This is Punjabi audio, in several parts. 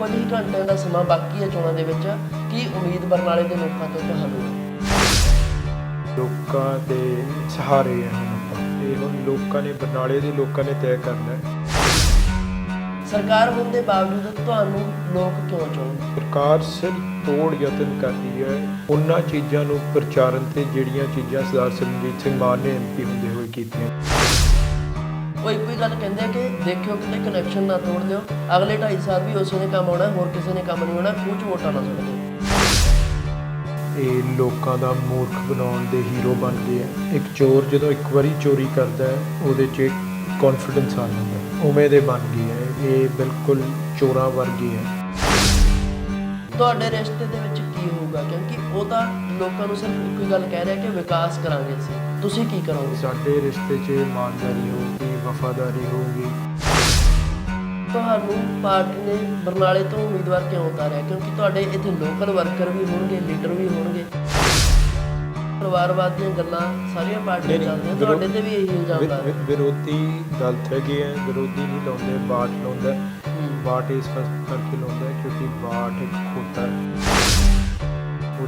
ਕੁਝ ਹੀ ਘੰਟਿਆਂ ਦਾ ਸਮਾਂ ਬਾਕੀ ਹੈ ਚੋਣਾਂ ਦੇ ਵਿੱਚ ਕੀ ਉਮੀਦ ਬਰਨਾਲੇ ਦੇ ਲੋਕਾਂ ਤੋਂ ਤੁਹਾਨੂੰ? ਹੈ ਲੋਕਾਂ ਦੇ ਸਹਾਰੇ ਹੁਣ ਆਪਾਂ। ਇਹ ਹੁਣ ਲੋਕਾਂ ਨੇ ਬਰਨਾਲੇ ਦੇ ਲੋਕਾਂ ਨੇ ਤੈਅ ਕਰਨਾ ਹੈ। ਸਰਕਾਰ ਹੋਣ ਦੇ ਬਾਵਜੂਦ ਤੁਹਾਨੂੰ ਲੋਕ ਕਿਉਂ ਚੁਣਨ ਸਰਕਾਰ ਸਿਰ ਤੋੜ ਯਤਨ ਕਰਦੀ ਹੈ। ਉਹਨਾਂ ਚੀਜ਼ਾਂ ਨੂੰ ਪ੍ਰਚਾਰਨ ਤੇ ਜਿਹੜੀਆਂ ਚੀਜ਼ਾਂ ਸਰਦਾਰ ਸਿਮਰਜੀਤ ਸਿੰਘ ਮਾਨ ਨੇ ਐਮਪੀ ਹੁੰਦੇ ਹੋਏ ਕੀਤੀਆਂ। ਕੋਈ ਕੋਈ ਗੱਲ ਕਹਿੰਦੇ ਕਿ ਦੇਖਿਓ ਕਿਤੇ ਕਨੈਕਸ਼ਨ ਨਾ ਤੋੜ ਦਿਓ। ਅਗਲੇ 2.5 ਸਾਲ ਵੀ ਉਸੇ ਨੇ ਕੰਮ ਆਉਣਾ ਹੋਰ ਕਿਸੇ ਨੇ ਕੰਮ ਨਹੀਂ ਹੋਣਾ ਖੂਚ ਵੋਟਾਂ ਨਾ ਦਿਓ। ਇਹ ਲੋਕਾਂ ਦਾ ਮੂਰਖ ਬਣਾਉਣ ਦੇ ਹੀਰੋ ਬਣ ਗਏ ਆ। ਇੱਕ ਚੋਰ ਜਦੋਂ ਇੱਕ ਵਾਰੀ ਚੋਰੀ ਕਰਦਾ ਹੈ ਉਹਦੇ 'ਚ ਕੌਨਫੀਡੈਂਸ ਆ ਜਾਂਦਾ ਹੈ। ਉਵੇਂ ਦੇ ਬਣ ਗਏ ਆ। ਇਹ ਬਿਲਕੁਲ ਚੋਰਾਂ ਵਰਗੇ ਆ। ਤੁਹਾਡੇ ਰਿਸ਼ਤੇ ਦੇ ਵਿੱਚ ਕੀ ਹੋਊਗਾ? ਕਿਉਂਕਿ ਉਹ ਤਾਂ ਲੋਕਾਂ ਨੂੰ ਸਿਰਫ ਇੱਕੋ ਹੀ ਗੱਲ ਕਹਿ ਰਿਹਾ ਕਿ ਵਿਕਾਸ ਕਰਾਂਗੇ ਅਸੀਂ। ਤੁਸੀਂ ਕੀ ਕਰੋਗੇ? ਸਾਡੇ ਰਿਸ਼ਤੇ 'ਚ ਇਮਾਨਦਾਰੀ ਹੋਊਗੀ ਵਫਾਦਾਰੀ ਹੋਊਗੀ। ਤੁਹਾਨੂੰ ਪਾਰਟੀ ਨੇ ਬਰਨਾਲੇ ਤੋਂ ਉਮੀਦਵਾਰ ਕਿਉਂ ਉਤਾਰਿਆ? ਕਿਉਂਕਿ ਤੁਹਾਡੇ ਇੱਥੇ ਲੋਕਲ ਵਰਕਰ ਵੀ ਹੋਣਗੇ ਲੀਡਰ ਵੀ ਹੋਣਗੇ। ਪਰਿਵਾਰਵਾਦ ਦੀਆਂ ਗੱਲਾਂ ਸਾਰੀਆਂ ਪਾਰਟੀਆਂ ਨਹੀਂ, ਚੱਲਦੀਆਂ ਵਿਰੋ- ਤੁਹਾਡੇ ਤੇ ਵੀ ਇਹੀ ਇਲਜ਼ਾਮ ਵਿ- ਲਾ ਰਹੇ ਵਿ- ਵਿਰੋਧੀ ਗਲਤ ਹੈਗੇ ਆ ਵਿਰੋਧੀ ਨਹੀਂ ਲਾਉਂਦੇ ਬਾਟ ਲਾਉਂਦਾ। ਹੂੰ। ਬਾਟ ਇਸ ਕਰ- ਕਰਕੇ ਲਾਉਂਦਾ ਕਿਉਂਕਿ ਬਾਟ ਇੱਕ ਖੋਤਾ ਹੈ।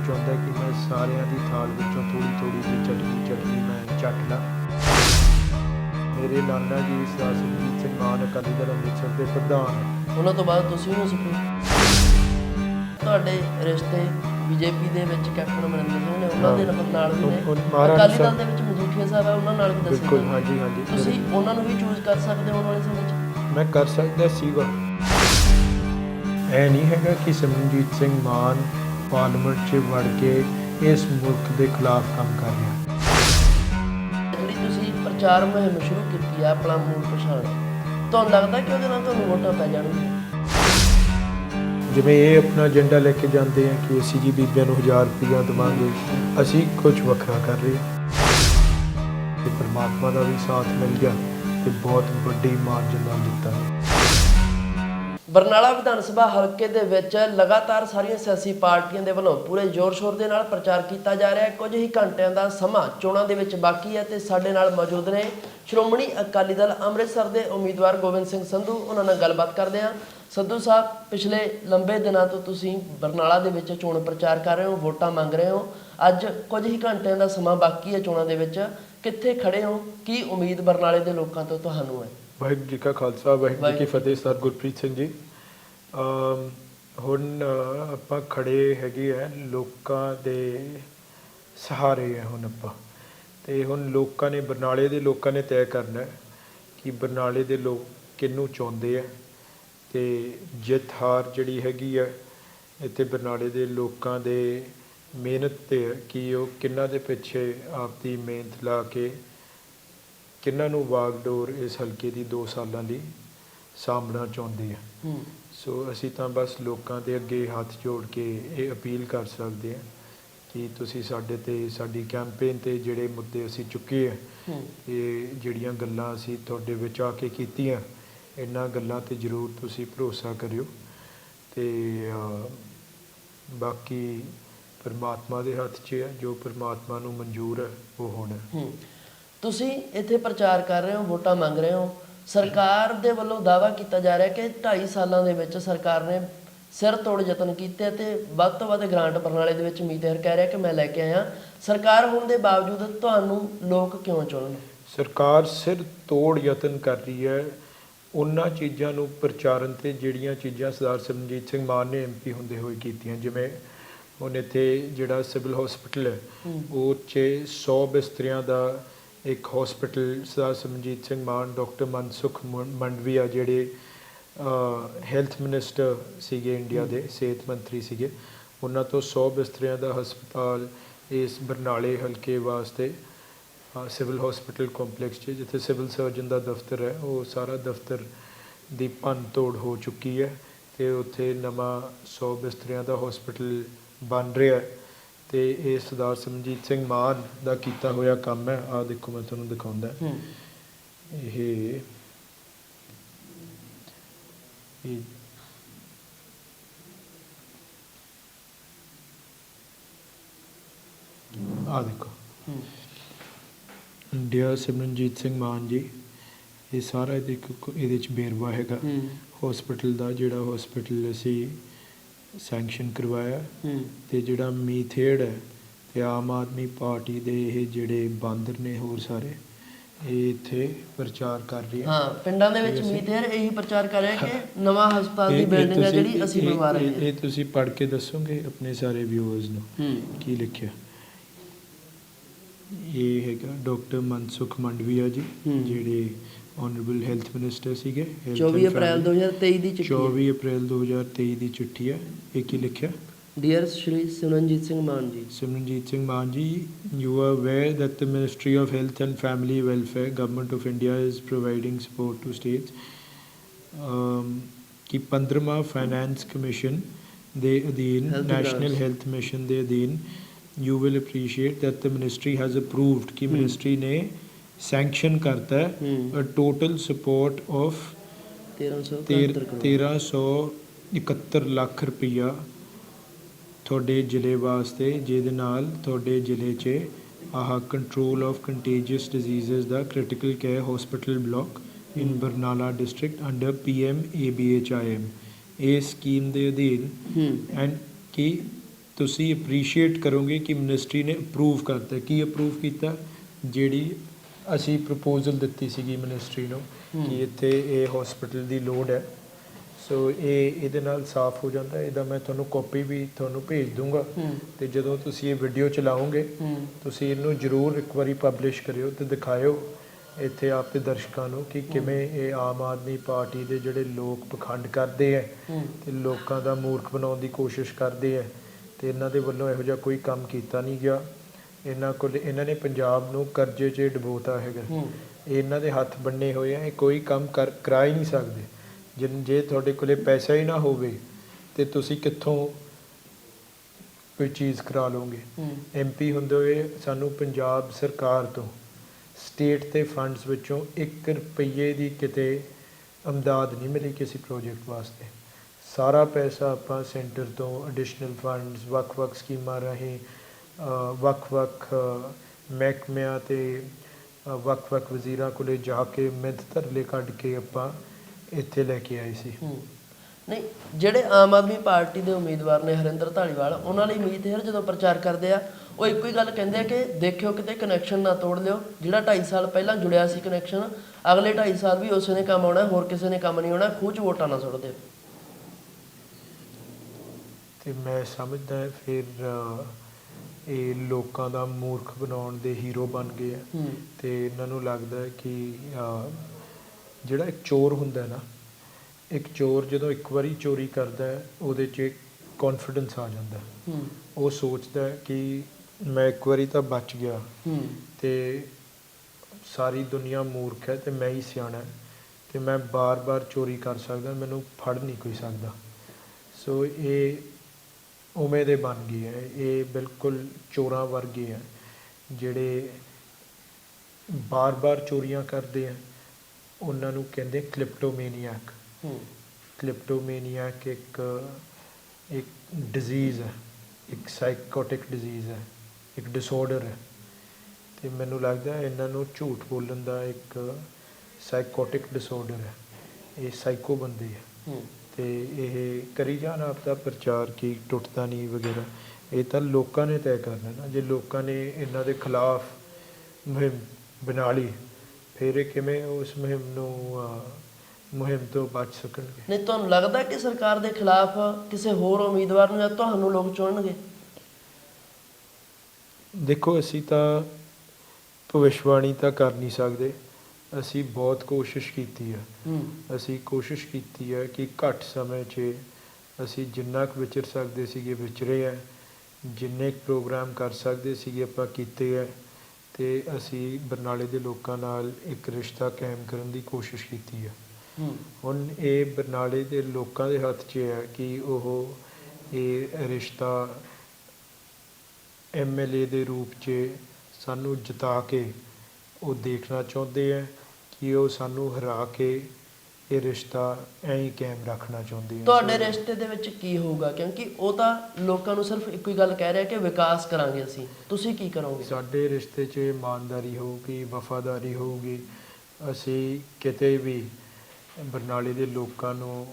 ਚਾਹੁੰਦਾ ਕਿ ਮੈਂ ਸਾਰਿਆਂ ਦੀ ਥਾਲ ਵਿੱਚੋਂ ਥੋੜੀ ਥੋੜੀ ਜਿਹੀ ਚਟਨੀ ਚਟਨੀ ਮੈਂ ਚੱਟ ਲਾਂ। ਮੇਰੇ ਨਾਨਾ ਜੀ ਸਰਦਾਰ ਸੁਰਜੀਤ ਸਿੰਘ ਮਾਨ ਅਕਾਲੀ ਦਲ ਅੰਮ੍ਰਿਤਸਰ ਦੇ ਪ੍ਰਧਾਨ। ਉਹਨਾਂ ਤੋਂ ਬਾਅਦ ਤੁਸੀਂ ਹੋ ਸੁਪਰੀਮ ਤੁਹਾਡੇ ਰਿਸ਼ਤੇ ਬੀਜੇਪੀ ਦੇ ਵਿੱਚ ਕੈਪਟਨ ਅਮਰਿੰਦਰ ਸਿੰਘ ਨੇ ਉਹਨਾਂ ਦੇ ਨਾਲ ਨਾਲ ਵੀ ਨੇ। ਅਕਾਲੀ ਦਲ ਦੇ ਵਿੱਚ ਮਜੀਠੀਆ ਸਾਹਿਬ ਹੈ ਉਹਨਾਂ ਨਾਲ ਵੀ ਦੱਸਿਆ ਬਿਲਕੁਲ। ਹਾਂਜੀ ਹਾਂਜੀ ਤੁਸੀਂ ਉਹਨਾਂ ਨੂੰ ਵੀ ਚੂਜ਼ ਕਰ ਸਕਦੇ ਹੋ ਵਾਲੇ ਸਮੇਂ 'ਚ? ਮੈਂ ਕਰ ਸਕਦਾ ਸੀਗਾ ਇਹ ਨਹੀਂ ਹੈਗਾ ਕਿ ਸਿਮਰਨਜੀਤ ਸਿੰਘ ਮਾਨ ਪਾਰਲੀਮੈਂਟ 'ਚ ਵੜ ਕੇ ਇਸ ਮੁਲਕ ਦੇ ਖਿਲਾਫ ਕੰਮ ਕਰ ਰਿਹਾ। ਜਿਹੜੀ ਤੁਸੀਂ ਪ੍ਰਚਾਰ ਮੁਹਿੰਮ ਸ਼ੁਰੂ ਕੀਤੀ ਹੈ ਆਪਣਾ ਮੂਲ ਪਛਾਣ ਤੁਹਾਨੂੰ ਲੱਗਦਾ ਕਿ ਉਹਦੇ ਨਾਲ ਤੁਹਾਨੂੰ ਵੋਟਾਂ ਪੈ ਜਾਣਗੀਆਂ? ਜਿਵੇਂ ਇਹ ਆਪਣਾ ਏਜੰਡਾ ਲੈ ਕੇ ਜਾਂਦੇ ਆ ਕਿ ਅਸੀਂ ਜੀ ਬੀਬੀਆਂ ਨੂੰ 1000 ਰੁਪਇਆ ਦੇਵਾਂਗੇ ਅਸੀਂ ਕੁਝ ਵੱਖਰਾ ਕਰ ਰਹੇ ਹਾਂ। ਤੇ ਪਰਮਾਤਮਾ ਦਾ ਵੀ ਸਾਥ ਮਿਲ ਗਿਆ ਤੇ ਬਹੁਤ ਵੱਡੀ ਮਾਰਜਨ ਨਾਲ ਹੈ ਬਰਨਾਲਾ ਵਿਧਾਨ ਸਭਾ ਹਲਕੇ ਦੇ ਵਿੱਚ ਲਗਾਤਾਰ ਸਾਰੀਆਂ ਸਿਆਸੀ ਪਾਰਟੀਆਂ ਦੇ ਵੱਲੋਂ ਪੂਰੇ ਜ਼ੋਰ-ਸ਼ੋਰ ਦੇ ਨਾਲ ਪ੍ਰਚਾਰ ਕੀਤਾ ਜਾ ਰਿਹਾ ਹੈ। ਕੁਝ ਹੀ ਘੰਟਿਆਂ ਦਾ ਸਮਾਂ ਚੋਣਾਂ ਦੇ ਵਿੱਚ ਬਾਕੀ ਹੈ ਤੇ ਸਾਡੇ ਨਾਲ ਮੌਜੂਦ ਨੇ ਸ਼੍ਰੋਮਣੀ ਅਕਾਲੀ ਦਲ ਅੰਮ੍ਰਿਤਸਰ ਦੇ ਉਮੀਦਵਾਰ ਗੋਬਿੰਦ ਸਿੰਘ ਸੰਧੂ। ਉਹਨਾਂ ਨਾਲ ਗੱਲਬਾਤ ਕਰਦੇ ਹਾਂ। ਸੰਧੂ ਸਾਹਿਬ, ਪਿਛਲੇ ਲੰਬੇ ਦਿਨਾਂ ਤੋਂ ਤੁਸੀਂ ਬਰਨਾਲਾ ਦੇ ਵਿੱਚ ਚੋਣ ਪ੍ਰਚਾਰ ਕਰ ਰਹੇ ਹੋ, ਵੋਟਾਂ ਮੰਗ ਰਹੇ ਹੋ। ਅੱਜ ਕੁਝ ਹੀ ਘੰਟਿਆਂ ਦਾ ਸਮਾਂ ਬਾਕੀ ਹੈ ਚੋਣਾਂ ਦੇ ਵਿੱਚ। ਕਿੱਥੇ ਖੜੇ ਹੋ? ਕੀ ਉਮੀਦ ਬਰਨਾਲੇ ਦੇ ਲੋਕਾਂ ਤੋਂ ਤੁਹਾਨੂੰ ਹੈ? ਵਾਹਿਗੁਰੂ ਜੀ ਕਾ ਖਾਲਸਾ ਵਾਹਿਗੁਰੂ ਜੀ ਕੀ। ਫਤਿਹ ਸਰ ਗੁਰਪ੍ਰੀਤ ਸਿੰਘ ਜੀ ਹੁਣ ਆਪਾਂ ਖੜੇ ਹੈਗੇ ਆ ਲੋਕਾਂ ਦੇ ਸਹਾਰੇ ਆ ਹੁਣ ਆਪਾਂ ਤੇ ਹੁਣ ਲੋਕਾਂ ਨੇ ਬਰਨਾਲੇ ਦੇ ਲੋਕਾਂ ਨੇ ਤੈਅ ਕਰਨਾ ਹੈ ਕਿ ਬਰਨਾਲੇ ਦੇ ਲੋਕ ਕਿਹਨੂੰ ਚਾਹੁੰਦੇ ਆ ਤੇ ਜਿੱਤ ਹਾਰ ਜਿਹੜੀ ਹੈਗੀ ਆ ਇੱਥੇ ਬਰਨਾਲੇ ਦੇ ਲੋਕਾਂ ਦੇ ਮਿਹਨਤ ਤੇ ਕਿ ਉਹ ਕਿੰਨਾਂ ਦੇ ਪਿੱਛੇ ਆਪਦੀ ਮਿਹਨਤ ਲਾ ਕੇ ਕਿੰਨਾਂ ਨੂੰ ਵਾਗਡੋਰ ਇਸ ਹਲਕੇ ਦੀ 2 ਸਾਲਾਂ ਲਈ ਸਾਂਭਣਾ ਚਾਹੁੰਦੇ ਆ। ਹੂੰ। ਸੋ ਅਸੀਂ ਤਾਂ ਬਸ ਲੋਕਾਂ ਦੇ ਅੱਗੇ ਹੱਥ ਜੋੜ ਕੇ ਇਹ ਅਪੀਲ ਕਰ ਸਕਦੇ ਆ ਕਿ ਤੁਸੀਂ ਸਾਡੇ ਤੇ ਸਾਡੀ ਕੈਂਪੇਨ ਤੇ ਜਿਹੜੇ ਮੁੱਦੇ ਅਸੀਂ ਚੁੱਕੇ ਆ ਹੂੰ। ਇਹ ਜਿਹੜੀਆਂ ਗੱਲਾਂ ਅਸੀਂ ਤੁਹਾਡੇ ਵਿੱਚ ਆ ਕੇ ਕੀਤੀਆਂ ਇਹਨਾਂ ਗੱਲਾਂ ਤੇ ਜ਼ਰੂਰ ਤੁਸੀਂ ਭਰੋਸਾ ਕਰਿਓ ਤੇ ਬਾਕੀ ਪਰਮਾਤਮਾ ਦੇ ਹੱਥ 'ਚ ਹੈ ਜੋ ਪਰਮਾਤਮਾ ਨੂੰ ਮਨਜ਼ੂਰ ਹੈ ਉਹ ਹੋਣਾ। ਹੈ। ਹੂੰ। ਤੁਸੀਂ ਇੱਥੇ ਪ੍ਰਚਾਰ ਕਰ ਰਹੇ ਹੋ ਵੋਟਾਂ ਮੰਗ ਰਹੇ ਹੋ। ਸਰਕਾਰ ਦੇ ਵੱਲੋਂ ਦਾਵਾ ਕੀਤਾ ਜਾ ਰਿਹਾ ਕਿ 2.5 ਸਾਲਾਂ ਦੇ ਵਿੱਚ ਸਰਕਾਰ ਨੇ ਸਿਰ ਤੋੜ ਯਤਨ ਕੀਤੇ ਤੇ ਵੱਧ ਤੋਂ ਵੱਧ ਗ੍ਰਾਂਟ ਪ੍ਰਣਾਲੀ ਦੇ ਵਿੱਚ ਮੀਤੇਰ ਕਹਿ ਰਿਹਾ ਕਿ ਮੈਂ ਲੈ ਕੇ ਆਇਆ। ਸਰਕਾਰ ਹੋਣ ਦੇ ਬਾਵਜੂਦ ਤੁਹਾਨੂੰ ਲੋਕ ਕਿਉਂ ਚੁਣਨ? ਸਰਕਾਰ ਸਿਰ ਤੋੜ ਯਤਨ ਕਰ ਰਹੀ ਹੈ। ਉਹਨਾਂ ਚੀਜ਼ਾਂ ਨੂੰ ਪ੍ਰਚਾਰਨ ਤੇ ਜਿਹੜੀਆਂ ਚੀਜ਼ਾਂ ਸਰਦਾਰ ਸਿਮਰਜੀਤ ਸਿੰਘ ਮਾਨ ਨੇ ਐਮਪੀ ਹੁੰਦੇ ਹੋਏ ਕੀਤੀਆਂ ਜਿਵੇਂ ਹੁਣ ਇੱਥੇ ਜਿਹੜਾ ਸਿਵਲ ਹਸਪੀਟਲ ਹੂੰ। ਉਹ 'ਚ 100 ਬਿਸਤਰਿਆਂ ਦਾ ਇੱਕ ਹਸਪੀਟਲ ਸਰਦਾਰ ਸਿਮਰਜੀਤ ਸਿੰਘ ਮਾਨ ਡਾਕਟਰ ਮਨਸੁਖ ਮੰਡਵੀਆ ਜਿਹੜੇ ਹੈਲਥ ਮਿਨਿਸਟਰ ਸੀਗੇ ਇੰਡੀਆ ਦੇ ਸਿਹਤ ਮੰਤਰੀ ਸੀਗੇ ਉਹਨਾਂ ਤੋਂ 100 ਬਿਸਤਰਿਆਂ ਦਾ ਹਸਪਤਾਲ ਇਸ ਬਰਨਾਲੇ ਹਲਕੇ ਵਾਸਤੇ ਸਿਵਲ ਹਸਪੀਟਲ ਕੰਪਲੈਕਸ 'ਚ ਜਿੱਥੇ ਸਿਵਲ ਸਰਜਨ ਦਾ ਦਫ਼ਤਰ ਹੈ ਉਹ ਸਾਰਾ ਦਫ਼ਤਰ ਦੀ ਤੋੜ ਹੋ ਚੁੱਕੀ ਹੈ ਤੇ ਉੱਥੇ ਨਵਾਂ 100 ਬਿਸਤਰਿਆਂ ਦਾ ਹਸਪੀਟਲ ਬਣ ਰਿਹਾ ਹੈ। ਤੇ ਇਹ ਸਰਦਾਰ ਸਿਮਰਜੀਤ ਸਿੰਘ ਮਾਨ ਦਾ ਕੀਤਾ ਹੋਇਆ ਕੰਮ ਹੈ। ਆ ਦੇਖੋ ਮੈਂ ਤੁਹਾਨੂੰ ਦਿਖਾਉਂਦਾ। ਇਹ ਇਹ ਆ ਦੇਖੋ। ਇੰਡੀਆ ਸਿਮਰਨਜੀਤ ਸਿੰਘ ਮਾਨ ਜੀ ਇਹ ਸਾਰਾ ਇਹਦੇ ਇਹਦੇ ਚ ਬੇਰਵਾ ਹੈਗਾ। ਹਸਪੀਟਲ ਦਾ ਜਿਹੜਾ ਹਸਪੀਟਲ ਅਸੀਂ ਸੈਂਕਸ਼ਨ ਕਰਵਾਇਆ ਤੇ ਜਿਹੜਾ ਮੀਥੇਡ ਹੈ ਤੇ ਆਮ ਆਦਮੀ ਪਾਰਟੀ ਦੇ ਇਹ ਜਿਹੜੇ ਬਾਂਦਰ ਨੇ ਹੋਰ ਸਾਰੇ ਇਹ ਇੱਥੇ ਪ੍ਰਚਾਰ ਕਰ ਰਹੇ ਹਾਂ ਪਿੰਡਾਂ ਦੇ ਵਿੱਚ ਮੀਤੇਰ ਇਹੀ ਪ੍ਰਚਾਰ ਕਰ ਰਿਹਾ ਕਿ ਨਵਾਂ ਹਸਪਤਾਲ ਦੀ ਬਿਲਡਿੰਗ ਹੈ ਜਿਹੜੀ ਅਸੀਂ ਬਣਵਾ ਰਹੇ ਹਾਂ। ਇਹ ਤੁਸੀਂ ਪੜ੍ਹ ਕੇ ਦੱਸੋਗੇ ਆਪਣੇ ਸਾਰੇ ਵਿਊਅਰਸ ਨੂੰ ਕੀ ਲਿਖਿਆ? ਇਹ ਹੈਗਾ ਡਾਕਟਰ ਮਨਸੁਖ ਮੰਡਵੀਆ ਜੀ। ਜਿਹੜੇ ਆਨਰੇਬਲ ਹੈਲਥ ਮਿਨਿਸਟਰ ਸੀਗੇ Health 24 and ਅਪ੍ਰੈਲ Family। 2023 ਦੀ ਚਿੱਠੀ 24 ਅਪ੍ਰੈਲ 2023 ਦੀ ਚਿੱਠੀ ਹੈ ਇਹ ਕੀ ਲਿਖਿਆ dear Shri Simranjeet Singh Mann ji Simranjeet Singh Maan ji, you are aware that the Ministry of Health and Family Welfare, Government of India is providing support to states. Um, ਕਿ 15ਵਾਂ ਫਾਈਨੈਂਸ ਕਮਿਸ਼ਨ ਦੇ ਅਧੀਨ Health national grants. Health mission ਦੇ ਅਧੀਨ you will appreciate that the ministry has approved ਕਿ ਹਮ। ਮਿਨਿਸਟਰੀ ਨੇ ਸੈਂਕਸ਼ਨ ਕਰਤਾ ਹੈ ਹੂੰ a total support of 1371 crore. 1371 lakh ਰੁਪਈਆ ਤੁਹਾਡੇ ਜ਼ਿਲ੍ਹੇ ਵਾਸਤੇ ਜਿਹਦੇ ਨਾਲ ਤੁਹਾਡੇ ਜ਼ਿਲ੍ਹੇ 'ਚ ਆਹ control of contagious diseases the critical care hospital block in Barnala district under PM ABHIM ਇਹ ਸਕੀਮ ਦੇ ਅਧੀਨ ਹੂੰ ਐਂਡ ਕਿ ਤੁਸੀਂ ਅਪਰੀਸ਼ੀਏਟ ਕਰੋਗੇ ਕਿ ਮਿਨਿਸਟਰੀ ਨੇ ਅਪਰੂਵ ਕਰਤਾ। ਕੀ ਅਪਰੂਵ ਕੀਤਾ? ਜਿਹੜੀ ਅਸੀਂ ਪ੍ਰਪੋਜ਼ਲ ਦਿੱਤੀ ਸੀਗੀ ਮਿਨਿਸਟਰੀ ਨੂੰ। ਕਿ ਇੱਥੇ ਇਹ ਹਸਪੀਟਲ ਦੀ ਲੋੜ ਹੈ। ਸੋ ਇਹ ਇਹਦੇ ਨਾਲ ਸਾਫ਼ ਹੋ ਜਾਂਦਾ। ਇਹਦਾ ਮੈਂ ਤੁਹਾਨੂੰ ਕਾਪੀ ਵੀ ਤੁਹਾਨੂੰ ਭੇਜ ਦੂੰਗਾ। ਤੇ ਜਦੋਂ ਤੁਸੀਂ ਇਹ ਵੀਡੀਓ ਚਲਾਓਗੇ ਤੁਸੀਂ ਇਹਨੂੰ ਜ਼ਰੂਰ ਇੱਕ ਵਾਰੀ ਪਬਲਿਸ਼ ਕਰਿਓ ਤੇ ਦਿਖਾਇਓ ਇੱਥੇ ਆਪ ਦੇ ਦਰਸ਼ਕਾਂ ਨੂੰ ਕਿ ਕਿਵੇਂ ਇਹ ਆਮ ਆਦਮੀ ਪਾਰਟੀ ਦੇ ਜਿਹੜੇ ਲੋਕ ਪਖੰਡ ਕਰਦੇ ਹੂੰ। ਤੇ ਲੋਕਾਂ ਦਾ ਮੂਰਖ ਬਣਾਉਣ ਦੀ ਕੋਸ਼ਿਸ਼ ਕਰਦੇ ਹੈ ਤੇ ਇਹਨਾਂ ਦੇ ਵੱਲੋਂ ਇਹੋ ਜਿਹਾ ਕੋਈ ਕੰਮ ਕੀਤਾ ਨਹੀਂ ਗਿਆ। ਇਹਨਾਂ ਕੋਲ ਇਹਨਾਂ ਨੇ ਪੰਜਾਬ ਨੂੰ ਕਰਜ਼ੇ 'ਚ ਡੁਬੋਤਾ ਹੈਗਾ। ਇਹਨਾਂ ਦੇ ਹੱਥ ਬੰਨੇ ਹੋਏ ਆ ਇਹ ਕੋਈ ਕੰਮ ਕਰ ਕਰਾ ਹੀ ਨਹੀਂ ਸਕਦੇ। ਜੇ ਤੁਹਾਡੇ ਕੋਲੇ ਪੈਸਾ ਹੀ ਨਾ ਹੋਵੇ ਤੇ ਤੁਸੀਂ ਕਿੱਥੋਂ ਕੋਈ ਚੀਜ਼ ਕਰਾ ਲਓਗੇ? ਐਮਪੀ ਹੁੰਦੇ ਹੋਏ ਸਾਨੂੰ ਪੰਜਾਬ ਸਰਕਾਰ ਤੋਂ ਸਟੇਟ ਤੇ ਫੰਡਸ ਵਿੱਚੋਂ 1 ਰੁਪਏ ਦੀ ਕਿਤੇ ਅਮਦਾਦ ਨਹੀਂ ਮਿਲੀ ਕਿਸੇ ਪ੍ਰੋਜੈਕਟ ਵਾਸਤੇ। ਸਾਰਾ ਪੈਸਾ ਆਪਾਂ ਸੈਂਟਰ ਤੋਂ ਐਡੀਸ਼ਨਲ ਫੰਡਸ ਵੱਖ-ਵੱਖ ਸਕੀਮਾਂ ਰਾਹੀਂ ਵੱਖ-ਵੱਖ ਮਹਿਕਮਿਆਂ ਤੇ ਵੱਖ-ਵੱਖ ਵਜ਼ੀਰਾਂ ਕੋਲੇ ਜਾ ਕੇ ਮਿਹਨਤ ਧਰਲੇ ਕੱਢ ਕੇ ਆਪਾਂ ਇੱਥੇ ਲੈ ਕੇ ਆਏ ਸੀ। ਨਹੀਂ ਜਿਹੜੇ ਆਮ ਆਦਮੀ ਪਾਰਟੀ ਦੇ ਉਮੀਦਵਾਰ ਨੇ ਹਰਿੰਦਰ ਧਾਲੀਵਾਲ ਉਹਨਾਂ ਲਈ ਮੀਤੇਰ ਜਦੋਂ ਪ੍ਰਚਾਰ ਕਰਦੇ ਆ ਉਹ ਇੱਕੋ ਹੀ ਗੱਲ ਕਹਿੰਦੇ ਆ ਕਿ ਦੇਖਿਓ ਕਿਤੇ ਕਨੈਕਸ਼ਨ ਨਾ ਤੋੜ ਲਿਓ ਜਿਹੜਾ 2.5 ਸਾਲ ਪਹਿਲਾਂ ਜੁੜਿਆ ਸੀ ਕਨੈਕਸ਼ਨ ਅਗਲੇ 2.5 ਸਾਲ ਵੀ ਉਸੇ ਨੇ ਕੰਮ ਆਉਣਾ ਹੋਰ ਕਿਸੇ ਨੇ ਕੰਮ ਨਹੀਂ ਆਉਣਾ ਖੂਹ 'ਚ ਵੋਟਾਂ ਨਾ ਸੁੱਟ ਦਿਓ ਤੇ ਮੈਂ ਸਮਝਦਾ ਫਿਰ ਇਹ ਲੋਕਾਂ ਦਾ ਮੂਰਖ ਬਣਾਉਣ ਦੇ ਹੀਰੋ ਬਣ ਗਏ ਆ। ਤੇ ਇਹਨਾਂ ਨੂੰ ਲੱਗਦਾ ਹੈ ਕਿ ਜਿਹੜਾ ਇੱਕ ਚੋਰ ਹੁੰਦਾ ਹੈ ਨਾ ਇੱਕ ਚੋਰ ਜਦੋਂ ਇੱਕ ਵਾਰੀ ਚੋਰੀ ਕਰਦਾ ਹੈ ਉਹਦੇ 'ਚ ਕੌਨਫੀਡੈਂਸ ਆ ਜਾਂਦਾ ਉਹ ਸੋਚਦਾ ਹੈ ਕਿ ਮੈਂ ਇੱਕ ਵਾਰੀ ਤਾਂ ਬਚ ਗਿਆ। ਤੇ ਸਾਰੀ ਦੁਨੀਆ ਮੂਰਖ ਹੈ ਤੇ ਮੈਂ ਹੀ ਸਿਆਣਾ ਤੇ ਮੈਂ ਬਾਰ-ਬਾਰ ਚੋਰੀ ਕਰ ਸਕਦਾ ਮੈਨੂੰ ਫੜ ਨਹੀਂ ਕੋਈ ਸਕਦਾ। ਸੋ ਇਹ ਉਵੇਂ ਦੇ ਬਣ ਗਏ ਹੈ ਇਹ ਬਿਲਕੁਲ ਚੋਰਾਂ ਵਰਗੇ ਹੈ ਜਿਹੜੇ ਬਾਰ-ਬਾਰ ਚੋਰੀਆਂ ਕਰਦੇ ਆ। ਉਹਨਾਂ ਨੂੰ ਕਹਿੰਦੇ ਕਲਿਪਟੋਮੇਨੀਅਕ ਹੂੰ। ਕਲਿਪਟੋਮੇਨੀਅਕ ਇੱਕ ਇੱਕ ਡਿਜ਼ੀਜ਼ ਹੈ ਇੱਕ ਸਾਈਕੋਟਿਕ ਡਿਜ਼ੀਜ਼ ਹੈ ਇੱਕ ਡਿਸਆਰਡਰ ਹੈ ਤੇ ਮੈਨੂੰ ਲੱਗਦਾ ਹੈ ਇਹਨਾਂ ਨੂੰ ਝੂਠ ਬੋਲਣ ਦਾ ਇੱਕ ਸਾਈਕੋਟਿਕ ਡਿਸਆਰਡਰ ਹੈ ਇਹ ਸਾਈਕੋ ਬੰਦੇ ਹੈ। ਹੂੰ ਤੇ ਇਹ ਕਰੀ ਜਾਣ ਆਪਦਾ ਪ੍ਰਚਾਰ ਕੀ ਟੁੱਟਦਾ ਨਹੀਂ ਵਗੈਰਾ ਇਹ ਤਾਂ ਲੋਕਾਂ ਨੇ ਤੈਅ ਕਰਨਾ ਨਾ। ਜੇ ਲੋਕਾਂ ਨੇ ਇਹਨਾਂ ਦੇ ਖਿਲਾਫ ਮੁਹਿੰਮ ਬਣਾ ਲਈ ਫਿਰ ਇਹ ਕਿਵੇਂ ਉਸ ਮੁਹਿੰਮ ਨੂੰ ਅਹ, ਮੁਹਿੰਮ ਤੋਂ ਬਚ ਸਕਣਗੇ? ਨਹੀਂ ਤੁਹਾਨੂੰ ਲੱਗਦਾ ਕਿ ਸਰਕਾਰ ਦੇ ਖਿਲਾਫ ਕਿਸੇ ਹੋਰ ਉਮੀਦਵਾਰ ਨੂੰ ਜਾਂ ਤੁਹਾਨੂੰ ਲੋਕ ਚੁਣਨਗੇ? ਦੇਖੋ ਅਸੀਂ ਤਾਂ ਭਵਿੱਖਬਾਣੀ ਤਾਂ ਕਰ ਨਹੀਂ ਸਕਦੇ। ਅਸੀਂ ਬਹੁਤ ਕੋਸ਼ਿਸ਼ ਕੀਤੀ ਹੈ ਹੂੰ। ਅਸੀਂ ਕੋਸ਼ਿਸ਼ ਕੀਤੀ ਹੈ ਕਿ ਘੱਟ ਸਮੇਂ 'ਚ ਅਸੀਂ ਜਿੰਨਾ ਕੁ ਵਿਚਰ ਸਕਦੇ ਸੀਗੇ ਵਿਚਰੇ ਹੈ ਜਿੰਨੇ ਕੁ ਪ੍ਰੋਗਰਾਮ ਕਰ ਸਕਦੇ ਸੀਗੇ ਆਪਾਂ ਕੀਤੇ ਹੈ ਤੇ ਅਸੀਂ ਬਰਨਾਲੇ ਦੇ ਲੋਕਾਂ ਨਾਲ ਇੱਕ ਰਿਸ਼ਤਾ ਕਾਇਮ ਕਰਨ ਦੀ ਕੋਸ਼ਿਸ਼ ਕੀਤੀ ਹੈ ਹੂੰ। ਹੁਣ ਇਹ ਬਰਨਾਲੇ ਦੇ ਲੋਕਾਂ ਦੇ ਹੱਥ 'ਚ ਹੈ ਕਿ ਉਹ ਇਹ ਰਿਸ਼ਤਾ ਐਮਐਲਏ ਦੇ ਰੂਪ 'ਚ ਸਾਨੂੰ ਜਿਤਾ ਕੇ ਉਹ ਦੇਖਣਾ ਚਾਹੁੰਦੇ ਹੈ ਕਿ ਉਹ ਸਾਨੂੰ ਹਰਾ ਕੇ ਇਹ ਰਿਸ਼ਤਾ ਐਂ ਹੀ ਕਾਇਮ ਰੱਖਣਾ ਚਾਹੁੰਦੇ ਹੈ। ਤੁਹਾਡੇ ਰਿਸ਼ਤੇ ਦੇ ਵਿੱਚ ਕੀ ਹੋਊਗਾ? ਕਿਉਂਕਿ ਉਹ ਤਾਂ ਲੋਕਾਂ ਨੂੰ ਸਿਰਫ ਇੱਕੋ ਹੀ ਗੱਲ ਕਹਿ ਰਿਹਾ ਕਿ ਵਿਕਾਸ ਕਰਾਂਗੇ ਅਸੀਂ। ਤੁਸੀਂ ਕੀ ਕਰੋਗੇ? ਸਾਡੇ ਰਿਸ਼ਤੇ 'ਚ ਇਮਾਨਦਾਰੀ ਹੋਊਗੀ ਵਫਾਦਾਰੀ ਹੋਊਗੀ। ਅਸੀਂ ਕਿਤੇ ਵੀ ਬਰਨਾਲੇ ਦੇ ਲੋਕਾਂ ਨੂੰ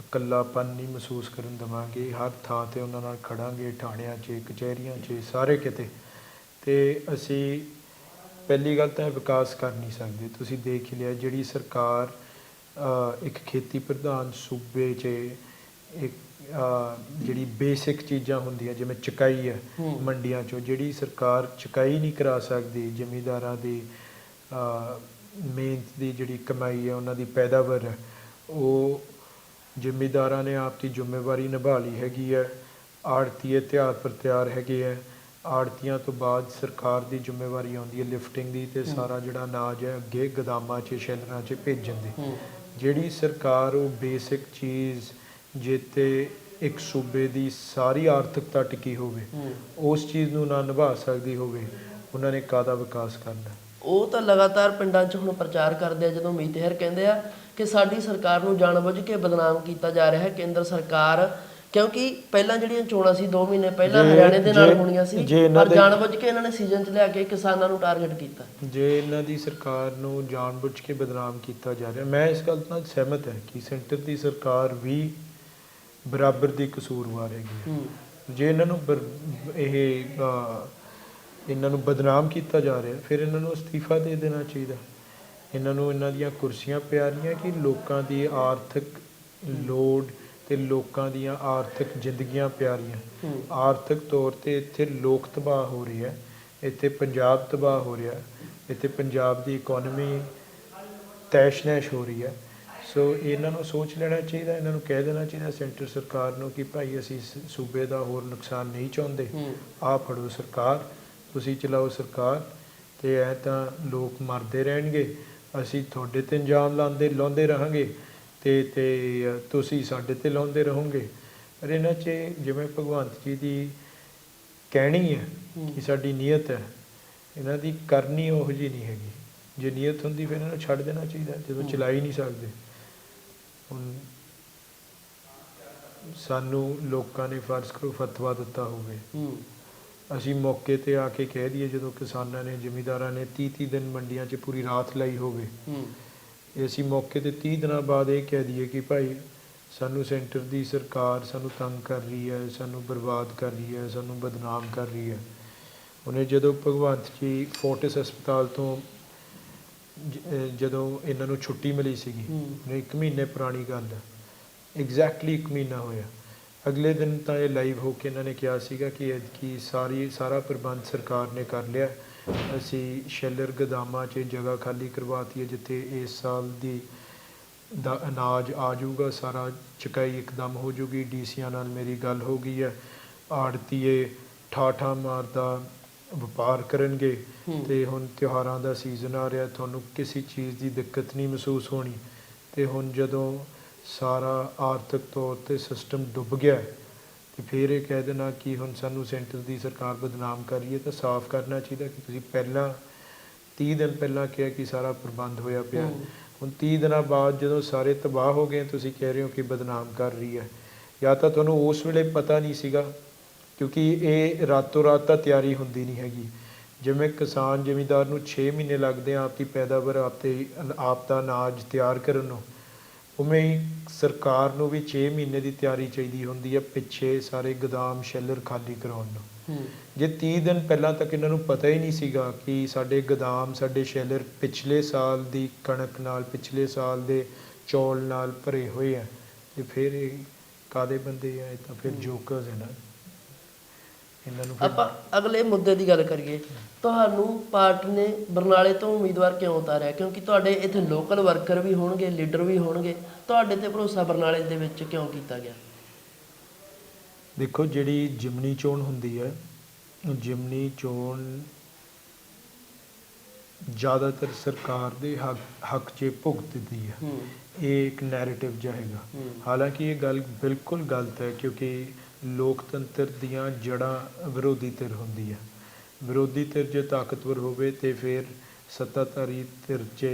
ਇਕੱਲਾਪਨ ਨਹੀਂ ਮਹਿਸੂਸ ਕਰਨ ਦੇਵਾਂਗੇ। ਹਰ ਥਾਂ ਤੇ ਉਹਨਾਂ ਨਾਲ ਖੜਾਂਗੇ ਥਾਣਿਆਂ 'ਚ ਕਚਹਿਰੀਆਂ 'ਚ ਸਾਰੇ ਕਿਤੇ। ਤੇ ਅਸੀਂ ਪਹਿਲੀ ਗੱਲ ਤਾਂ ਵਿਕਾਸ ਕਰ ਨਹੀਂ ਸਕਦੇ ਤੁਸੀਂ ਦੇਖ ਹੀ ਲਿਆ ਜਿਹੜੀ ਸਰਕਾਰ ਇੱਕ ਖੇਤੀ ਪ੍ਰਧਾਨ ਸੂਬੇ 'ਚ ਇੱਕ ਜਿਹੜੀ ਬੇਸਿਕ ਚੀਜ਼ਾਂ ਹੁੰਦੀਆਂ ਜਿਵੇਂ ਚਕਾਈ ਹੈ। ਮੰਡੀਆਂ 'ਚੋਂ ਜਿਹੜੀ ਸਰਕਾਰ ਚਕਾਈ ਨਹੀਂ ਕਰਾ ਸਕਦੀ ਜ਼ਿਮੀਂਦਾਰਾਂ ਦੀ ਮਿਹਨਤ ਦੀ ਜਿਹੜੀ ਕਮਾਈ ਹੈ ਉਹਨਾਂ ਦੀ ਪੈਦਾਵਾਰ ਹੈ ਉਹ ਜ਼ਿਮੀਂਦਾਰਾਂ ਨੇ ਆਪ ਦੀ ਜ਼ਿੰਮੇਵਾਰੀ ਨਿਭਾ ਲਈ ਹੈਗੀ ਹੈ ਆੜਤੀਏ ਤਿਆਰ ਪਰ ਤਿਆਰ ਹੈਗੇ ਹੈ ਆੜਤੀਆਂ ਤੋਂ ਬਾਅਦ ਸਰਕਾਰ ਦੀ ਜ਼ਿੰਮੇਵਾਰੀ ਆਉਂਦੀ ਹੈ ਲਿਫਟਿੰਗ ਦੀ ਤੇ ਸਾਰਾ ਜਿਹੜਾ ਅਨਾਜ ਹੈ ਅੱਗੇ ਗਦਾਮਾਂ 'ਚ ਸ਼ੈਲਰਾਂ 'ਚ ਭੇਜਣ ਦੀ। ਜਿਹੜੀ ਸਰਕਾਰ ਉਹ ਬੇਸਿਕ ਚੀਜ਼ ਜਿੱਤੇ ਇੱਕ ਸੂਬੇ ਦੀ ਸਾਰੀ ਆਰਥਿਕਤਾ ਟਿਕੀ ਹੋਵੇ ਉਸ ਚੀਜ਼ ਨੂੰ ਨਾ ਨਿਭਾ ਸਕਦੀ ਹੋਵੇ ਉਹਨਾਂ ਨੇ ਕਾਹਦਾ ਵਿਕਾਸ ਕਰਨਾ? ਉਹ ਤਾਂ ਲਗਾਤਾਰ ਪਿੰਡਾਂ 'ਚ ਹੁਣ ਪ੍ਰਚਾਰ ਕਰਦੇ ਆ ਜਦੋਂ ਮੀਤਹਿਰ ਕਹਿੰਦੇ ਆ ਕਿ ਸਾਡੀ ਸਰਕਾਰ ਨੂੰ ਜਾਣਬੁੱਝ ਕੇ ਬਦਨਾਮ ਕੀਤਾ ਜਾ ਰਿਹਾ ਹੈ। ਕੇਂਦਰ ਸਰਕਾਰ ਕਿਉਂਕਿ ਪਹਿਲਾਂ ਜਿਹੜੀਆਂ ਚੋਣਾਂ ਸੀ 2 ਮਹੀਨੇ ਪਹਿਲਾਂ ਹਰਿਆਣੇ ਦੇ ਨਾਲ ਹੋਣੀਆਂ ਸੀ ਪਰ ਜਾਣਬੁੱਝ ਕੇ ਇਹਨਾਂ ਨੇ ਸੀਜ਼ਨ 'ਚ ਲਿਆ ਕੇ ਕਿਸਾਨਾਂ ਨੂੰ ਟਾਰਗੇਟ ਕੀਤਾ। ਜੇ ਇਹਨਾਂ ਦੀ ਸਰਕਾਰ ਨੂੰ ਜਾਣਬੁੱਝ ਕੇ ਬਦਨਾਮ ਕੀਤਾ ਜਾ ਰਿਹਾ ਮੈਂ ਇਸ ਗੱਲ ਨਾਲ ਸਹਿਮਤ ਹਾਂ ਕਿ ਸੈਂਟਰ ਦੀ ਸਰਕਾਰ ਵੀ ਬਰਾਬਰ ਦੀ ਕਸੂਰਵਾਰ ਹੈਗੀ ਜੇ ਇਹਨਾਂ ਨੂੰ ਇਹ ਇਹਨਾਂ ਨੂੰ ਬਦਨਾਮ ਕੀਤਾ ਜਾ ਰਿਹਾ ਫਿਰ ਇਹਨਾਂ ਨੂੰ ਅਸਤੀਫਾ ਦੇ ਦੇਣਾ ਚਾਹੀਦਾ। ਇਹਨਾਂ ਨੂੰ ਇਹਨਾਂ ਦੀਆਂ ਕੁਰਸੀਆਂ ਪਿਆਰੀਆਂ ਕਿ ਲੋਕਾਂ ਦੀ ਆਰਥਿਕ ਲੋੜ ਤੇ ਲੋਕਾਂ ਦੀਆਂ ਆਰਥਿਕ ਜ਼ਿੰਦਗੀਆਂ ਪਿਆਰੀਆਂ। ਆਰਥਿਕ ਤੌਰ ਤੇ ਇੱਥੇ ਲੋਕ ਤਬਾਹ ਹੋ ਰਹੀ ਹੈ ਇੱਥੇ ਪੰਜਾਬ ਤਬਾਹ ਹੋ ਰਿਹਾ। ਹੈ ਇੱਥੇ ਪੰਜਾਬ ਦੀ ਇਕਨੋਮੀ ਤੈਸ਼-ਨੈਸ਼ ਹੋ ਰਹੀ ਹੈ ਸੋ ਇਹਨਾਂ ਨੂੰ ਸੋਚ ਲੈਣਾ ਚਾਹੀਦਾ ਇਹਨਾਂ ਨੂੰ ਕਹਿ ਦੇਣਾ ਚਾਹੀਦਾ ਸੈਂਟਰ ਸਰਕਾਰ ਨੂੰ ਕਿ ਭਾਈ ਅਸੀਂ ਸੂਬੇ ਦਾ ਹੋਰ ਨੁਕਸਾਨ ਨਹੀਂ ਚਾਹੁੰਦੇ। ਆਹ ਫੜੋ ਸਰਕਾਰ ਤੁਸੀਂ ਚਲਾਓ ਸਰਕਾਰ ਤੇ ਐ ਤਾਂ ਲੋਕ ਮਰਦੇ ਰਹਿਣਗੇ। ਅਸੀਂ ਤੁਹਾਡੇ ਤੇ ਇੰਜਾਮ ਲਾਉਂਦੇ ਲਾਉਂਦੇ ਰਹਾਂਗੇ। ਤੇ ਤੇ ਤੁਸੀਂ ਸਾਡੇ ਤੇ ਲਾਉਂਦੇ ਰਹੋਗੇ। ਪਰ ਇਹਨਾਂ 'ਚ ਜਿਵੇਂ ਭਗਵੰਤ ਜੀ ਦੀ ਕਹਿਣੀ ਹੈ। ਕਿ ਸਾਡੀ ਨੀਅਤ ਹੈ ਇਹਨਾਂ ਦੀ ਕਰਨੀ ਉਹੋ ਜੀ ਨਹੀਂ ਹੈਗੀ। ਜੇ ਨੀਅਤ ਹੁੰਦੀ ਫਿਰ ਇਹਨਾਂ ਨੂੰ ਛੱਡ ਦੇਣਾ ਚਾਹੀਦਾ ਜਦੋਂ। ਚਲਾ ਹੀ ਨਹੀਂ ਸਕਦੇ। ਹੁਣ ਸਾਨੂੰ ਲੋਕਾਂ ਨੇ ਫਰਜ਼ ਕਰੋ ਫਤਵਾ ਦਿੱਤਾ ਹੋਵੇ। ਅਸੀਂ ਮੌਕੇ ਤੇ ਆ ਕੇ ਕਹਿ ਦਈਏ ਜਦੋਂ ਕਿਸਾਨਾਂ ਨੇ ਜ਼ਿਮੀਂਦਾਰਾਂ ਨੇ 30 30 ਦਿਨ ਮੰਡੀਆਂ 'ਚ ਪੂਰੀ ਰਾਤ ਲਾਈ ਹੋਵੇ। ਇਹ ਅਸੀਂ ਮੌਕੇ ਤੇ 30 ਦਿਨਾਂ ਬਾਅਦ ਇਹ ਕਹਿ ਦਈਏ ਕਿ ਭਾਈ ਸਾਨੂੰ ਸੈਂਟਰ ਦੀ ਸਰਕਾਰ ਸਾਨੂੰ ਤੰਗ ਕਰ ਰਹੀ ਹੈ ਸਾਨੂੰ ਬਰਬਾਦ ਕਰ ਰਹੀ ਹੈ ਸਾਨੂੰ ਬਦਨਾਮ ਕਰ ਰਹੀ ਹੈ। ਉਹਨੇ ਜਦੋਂ ਭਗਵੰਤ ਜੀ ਫੋਰਟਿਸ ਹਸਪਤਾਲ ਤੋਂ ਜਦੋਂ ਇਹਨਾਂ ਨੂੰ ਛੁੱਟੀ ਮਿਲੀ ਸੀਗੀ। ਉਹਨੇ ਇੱਕ ਮਹੀਨੇ ਪੁਰਾਣੀ ਗੱਲ ਹੈ। ਐਗਜ਼ੈਕਟਲੀ ਇੱਕ ਮਹੀਨਾ ਹੋਇਆ। ਅਗਲੇ ਦਿਨ ਤਾਂ ਇਹ ਲਾਈਵ ਹੋ ਕੇ ਇਹਨਾਂ ਨੇ ਕਿਹਾ ਸੀਗਾ ਕਿ ਐਤਕੀ ਸਾਰੀ ਸਾਰਾ ਪ੍ਰਬੰਧ ਸਰਕਾਰ ਨੇ ਕਰ ਲਿਆ। ਅਸੀਂ ਸ਼ੈਲਰ ਗਦਾਮਾਂ 'ਚ ਜਗ੍ਹਾ ਖਾਲੀ ਕਰਵਾਤੀ ਹੈ ਜਿੱਥੇ ਇਸ ਸਾਲ ਦੀ ਦਾ ਅਨਾਜ ਆ ਜਾਊਗਾ ਸਾਰਾ ਚੁਕਾਈ ਇੱਕਦਮ ਹੋ ਜੂਗੀ ਡੀਸੀਆਂ ਨਾਲ ਮੇਰੀ ਗੱਲ ਹੋ ਗਈ ਹੈ ਆੜਤੀਏ ਠਾਠਾ ਮਾਰਦਾ ਵਪਾਰ ਕਰਨਗੇ। ਤੇ ਹੁਣ ਤਿਉਹਾਰਾਂ ਦਾ ਸੀਜ਼ਨ ਆ ਰਿਹਾ ਤੁਹਾਨੂੰ ਕਿਸੇ ਚੀਜ਼ ਦੀ ਦਿੱਕਤ ਨਹੀਂ ਮਹਿਸੂਸ ਹੋਣੀ ਤੇ ਹੁਣ ਜਦੋਂ ਸਾਰਾ ਆਰਥਿਕ ਤੌਰ ਤੇ ਸਿਸਟਮ ਡੁੱਬ ਗਿਆ ਹੈ, ਤੇ ਫਿਰ ਇਹ ਕਹਿ ਦੇਣਾ ਕਿ ਹੁਣ ਸਾਨੂੰ ਸੈਂਟਰ ਦੀ ਸਰਕਾਰ ਬਦਨਾਮ ਕਰ ਰਹੀ ਹੈ ਤਾਂ ਸਾਫ਼ ਕਰਨਾ ਚਾਹੀਦਾ ਕਿ ਤੁਸੀਂ ਪਹਿਲਾਂ 30 ਦਿਨ ਪਹਿਲਾਂ ਕਿਹਾ ਕਿ ਸਾਰਾ ਪ੍ਰਬੰਧ ਹੋਇਆ ਪਿਆ। ਹੁਣ 30 ਦਿਨਾਂ ਬਾਅਦ ਜਦੋਂ ਸਾਰੇ ਤਬਾਹ ਹੋ ਗਏ ਤੁਸੀਂ ਕਹਿ ਰਹੇ ਹੋ ਕਿ ਬਦਨਾਮ ਕਰ ਰਹੀ ਹੈ। ਜਾਂ ਤਾਂ ਤੁਹਾਨੂੰ ਉਸ ਵੇਲੇ ਪਤਾ ਨਹੀਂ ਸੀਗਾ ਕਿਉਂਕਿ ਇਹ ਰਾਤੋਂ ਰਾਤ ਤਾਂ ਤਿਆਰੀ ਹੁੰਦੀ ਨਹੀਂ ਹੈਗੀ। ਜਿਵੇਂ ਕਿਸਾਨ ਜ਼ਿਮੀਂਦਾਰ ਨੂੰ 6 ਮਹੀਨੇ ਲੱਗਦੇ ਆ ਆਪਦੀ ਪੈਦਾਵਾਰ ਆਪਤੇ ਆਪ ਦਾ ਅਨਾਜ ਤਿਆਰ ਕਰਨ ਨੂੰ। ਉਵੇਂ ਹੀ ਸਰਕਾਰ ਨੂੰ ਵੀ 6 ਮਹੀਨੇ ਦੀ ਤਿਆਰੀ ਚਾਹੀਦੀ ਹੁੰਦੀ ਹੈ ਪਿੱਛੇ ਸਾਰੇ ਗਦਾਮ ਸ਼ੈਲਰ ਖਾਲੀ ਕਰਾਉਣ ਨੂੰ। ਜੇ 30 ਦਿਨ ਪਹਿਲਾਂ ਤੱਕ ਇਹਨਾਂ ਨੂੰ ਪਤਾ ਹੀ ਨਹੀਂ ਸੀਗਾ ਕਿ ਸਾਡੇ ਗਦਾਮ ਸਾਡੇ ਸ਼ੈਲਰ ਪਿਛਲੇ ਸਾਲ ਦੀ ਕਣਕ ਨਾਲ ਪਿਛਲੇ ਸਾਲ ਦੇ ਚੌਲ ਨਾਲ ਭਰੇ ਹੋਏ ਆ ਤੇ ਫਿਰ ਇਹ ਕਾਦੇ ਬੰਦੇ ਆ? ਇਹ ਤਾਂ ਫਿਰ ਜੋਕਰਸ ਹੈ ਨਾ। ਇਹਨਾਂ ਨੂੰ ਫਿਰ ਆਪਾਂ ਅਗਲੇ ਮੁੱਦੇ ਦੀ ਗੱਲ ਕਰੀਏ ਤੁਹਾਨੂੰ ਪਾਰਟੀ ਨੇ ਬਰਨਾਲੇ ਤੋਂ ਉਮੀਦਵਾਰ ਕਿਉਂ ਉਤਾਰਿਆ? ਕਿਉਂਕਿ ਤੁਹਾਡੇ ਇੱਥੇ ਲੋਕਲ ਵਰਕਰ ਵੀ ਹੋਣਗੇ ਲੀਡਰ ਵੀ ਹੋਣਗੇ। ਤੁਹਾਡੇ ਤੇ ਭਰੋਸਾ ਬਰਨਾਲੇ ਦੇ ਵਿੱਚ ਕਿਉਂ ਕੀਤਾ ਗਿਆ? ਦੇਖੋ ਜਿਹੜੀ ਜਿਮਨੀ ਚੋਣ ਹੁੰਦੀ ਹੈ ਜਿਮਨੀ ਚੋਣ ਜ਼ਿਆਦਾਤਰ ਸਰਕਾਰ ਦੇ ਹੱਕ ਹੱਕ 'ਚ ਭੁਗਤਦੀ ਹੈ। ਇਹ ਇੱਕ ਨੈਰੇਟਿਵ ਜਿਹਾ ਹੈਗਾ। ਹਾਲਾਂਕਿ ਇਹ ਗੱਲ ਬਿਲਕੁਲ ਗਲਤ ਹੈ ਕਿਉਂਕਿ ਲੋਕਤੰਤਰ ਦੀਆਂ ਜੜ੍ਹਾਂ ਵਿਰੋਧੀ ਧਿਰ ਹੁੰਦੀ ਹੈ ਵਿਰੋਧੀ ਧਿਰ ਜੇ ਤਾਕਤਵਰ ਹੋਵੇ ਤੇ ਫਿਰ ਸੱਤਾਧਾਰੀ ਧਿਰ 'ਚ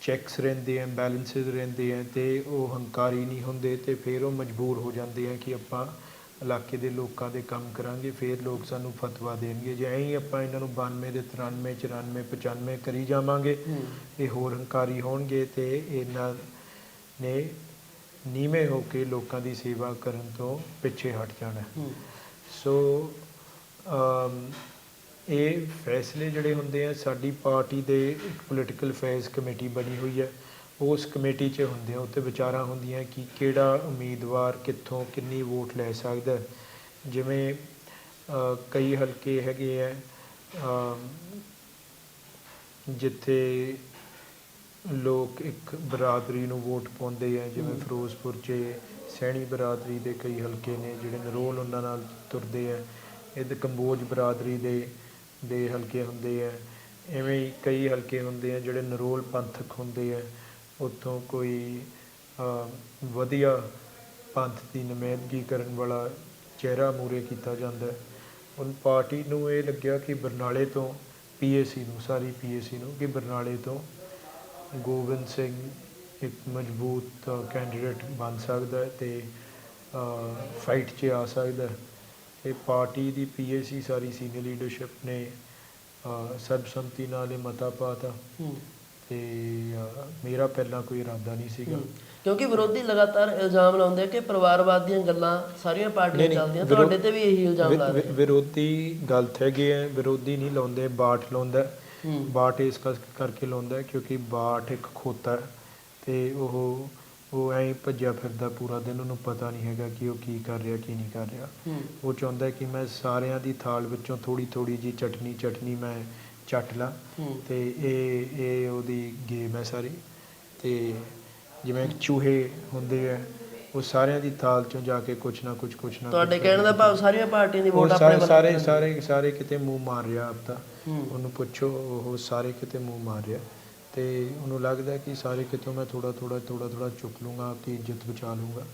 ਚੈੱਕਸ ਰਹਿੰਦੇ ਆ ਬੈਲੈਂਸਸ ਰਹਿੰਦੇ ਆ ਤੇ ਉਹ ਹੰਕਾਰੀ ਨਹੀਂ ਹੁੰਦੇ ਤੇ ਫਿਰ ਉਹ ਮਜਬੂਰ ਹੋ ਜਾਂਦੇ ਆ ਕਿ ਆਪਾਂ ਇਲਾਕੇ ਦੇ ਲੋਕਾਂ ਦੇ ਕੰਮ ਕਰਾਂਗੇ ਫਿਰ ਲੋਕ ਸਾਨੂੰ ਫਤਵਾ ਦੇਣਗੇ ਜੇ ਐਂ ਹੀ ਆਪਾਂ ਇਹਨਾਂ ਨੂੰ 92 ਦੇ 93 94 95 ਕਰੀ ਜਾਵਾਂਗੇ ਇਹ ਹੋਰ ਹੰਕਾਰੀ ਹੋਣਗੇ ਤੇ ਇਹਨਾਂ ਨੇ ਨੀਵੇਂ ਹੋ ਕੇ ਲੋਕਾਂ ਦੀ ਸੇਵਾ ਕਰਨ ਤੋਂ ਪਿੱਛੇ ਹਟ ਜਾਣਾ ਸੋ ਇਹ ਫੈਸਲੇ ਜਿਹੜੇ ਹੁੰਦੇ ਆ ਸਾਡੀ ਪਾਰਟੀ ਦੇ ਇੱਕ ਪੋਲੀਟੀਕਲ ਅਫੇਅਰਸ ਕਮੇਟੀ ਬਣੀ ਹੋਈ ਹੈ। ਉਸ ਕਮੇਟੀ 'ਚ ਹੁੰਦੇ ਆ ਉੱਤੇ ਵਿਚਾਰਾਂ ਹੁੰਦੀਆਂ ਕਿ ਕਿਹੜਾ ਉਮੀਦਵਾਰ ਕਿੱਥੋਂ ਕਿੰਨੀ ਵੋਟ ਲੈ ਸਕਦਾ। ਜਿਵੇਂ ਕਈ ਹਲਕੇ ਹੈਗੇ ਆ ਜਿੱਥੇ ਲੋਕ ਇੱਕ ਬਰਾਦਰੀ ਨੂੰ ਵੋਟ ਪਾਉਂਦੇ ਆ, ਜਿਵੇਂ ਫਿਰੋਜ਼ਪੁਰ 'ਚ ਸੈਣੀ ਬਰਾਦਰੀ ਦੇ ਕਈ ਹਲਕੇ ਨੇ ਜਿਹੜੇ ਨਰੋਲ ਉਹਨਾਂ ਨਾਲ ਤੁਰਦੇ ਆ। ਇਹਦੇ ਕੰਬੋਜ ਬਰਾਦਰੀ ਦੇ ਦੇ ਹਲਕੇ ਹੁੰਦੇ ਆ। ਐਵੇਂ ਹੀ ਕਈ ਹਲਕੇ ਹੁੰਦੇ ਆ ਜਿਹੜੇ ਨਰੋਲ ਪੰਥਕ ਹੁੰਦੇ ਆ। ਉੱਥੋਂ ਕੋਈ ਵਧੀਆ ਪੰਥ ਦੀ ਨੁਮਾਇੰਦਗੀ ਕਰਨ ਵਾਲਾ ਚਿਹਰਾ ਮੂਰੇ ਕੀਤਾ ਜਾਂਦਾ। ਹੁਣ ਪਾਰਟੀ ਨੂੰ ਇਹ ਲੱਗਿਆ ਕਿ ਬਰਨਾਲੇ ਤੋਂ ਪੀਏਸੀ ਨੂੰ, ਸਾਰੀ ਪੀਏਸੀ ਨੂੰ, ਕਿ ਬਰਨਾਲੇ ਤੋਂ ਗੋਬਿੰਦ ਸਿੰਘ ਇੱਕ ਮਜ਼ਬੂਤ ਕੈਂਡੀਡੇਟ ਬਣ ਸਕਦਾ ਹੈ ਤੇ ਫਾਈਟ 'ਚ ਆ ਸਕਦਾ ਹੈ। ਇਹ ਪਾਰਟੀ ਦੀ ਪੀਏਸੀ ਸਾਰੀ ਸੀਨੀਅਰ ਲੀਡਰਸ਼ਿਪ ਨੇ ਸਰਬਸੰਮਤੀ ਨਾਲ ਇਹ ਮਤਾ ਪਾਤਾ। ਤੇ ਮੇਰਾ ਪਹਿਲਾਂ ਕੋਈ ਇਰਾਦਾ ਨਹੀਂ ਸੀਗਾ। ਕਿਉਂਕਿ ਵਿਰੋਧੀ ਲਗਾਤਾਰ ਇਲਜ਼ਾਮ ਲਾਉਂਦੇ ਕਿ ਪਰਿਵਾਰਵਾਦ ਦੀਆਂ ਗੱਲਾਂ ਸਾਰੀਆਂ ਪਾਰਟੀਆਂ ਚੱਲਦੀਆਂ ਤੁਹਾਡੇ ਤੇ ਵੀ ਇਹੀ ਇਲਜ਼ਾਮ ਲਾ ਰਹੇ ਵਿਰੋਧੀ ਗਲਤ ਹੈਗੇ ਆ ਵਿਰੋਧੀ ਨਹੀਂ ਲਾਉਂਦੇ ਬਾਟ ਲਾਉਂਦਾ। ਬਾਟ ਇਸ ਕਰ- ਕਰਕੇ ਲਾਉਂਦਾ ਹੈ ਕਿਉਂਕਿ ਬਾਟ ਇੱਕ ਖੋਤਾ ਹੈ ਤੇ ਉਹ ਉਹ ਐਂ ਭੱਜਿਆ ਫਿਰਦਾ ਪੂਰਾ ਦਿਨ ਉਹਨੂੰ ਪਤਾ ਨਹੀਂ ਹੈਗਾ ਕਿ ਉਹ ਕੀ ਕਰ ਰਿਹਾ ਕੀ ਨਹੀਂ ਕਰ ਰਿਹਾ। ਉਹ ਚਾਹੁੰਦਾ ਹੈ ਕਿ ਮੈਂ ਸਾਰਿਆਂ ਦੀ ਥਾਲ ਵਿੱਚੋਂ ਥੋੜੀ ਥੋੜੀ ਜੀ ਚਟਨੀ ਚਟਨੀ ਮੈਂ ਚੱਟ ਲਾਂ। ਤੇ ਇਹ ਇਹ ਉਹਦੀ ਗੇਮ ਹੈ ਸਾਰੀ। ਤੇ ਜਿਵੇਂ ਚੂਹੇ ਹੁੰਦੇ ਆ ਉਹ ਸਾਰਿਆਂ ਦੀ ਥਾਲ ਚੋਂ ਜਾ ਕੇ ਕੁਛ ਨਾ ਕੁਛ ਕੁਛ ਨਾ ਤੁਹਾਡੇ ਕੁਛ ਕਹਿਣ ਦਾ ਭਾਵ ਸਾਰੀਆਂ ਪਾਰਟੀਆਂ ਦੀ ਵੋਟ ਆਪਣੇ ਸਾਰੇ ਵੱਲ ਸਾਰੇ। ਸਾਰੇ ਸਾਰੇ ਕਿਤੇ ਮੂੰਹ ਮਾਰ ਰਿਹਾ ਆਪ ਤਾਂ ਹੂੰ ਉਹਨੂੰ ਪੁੱਛੋ ਉਹ ਸਾਰੇ ਕਿਤੇ ਮੂੰਹ ਮਾਰ ਰਿਹਾ। ਤੇ ਉਹਨੂੰ ਲੱਗਦਾ ਕਿ ਸਾਰੇ ਕਿਤੋਂ ਮੈਂ ਥੋੜਾ ਥੋੜਾ ਥੋੜਾ ਥੋੜਾ ਚੁੱਕ ਲੂੰਗਾ ਆਪਣੀ ਇੱਜ਼ਤ ਬਚਾ ਲੂੰਗਾ।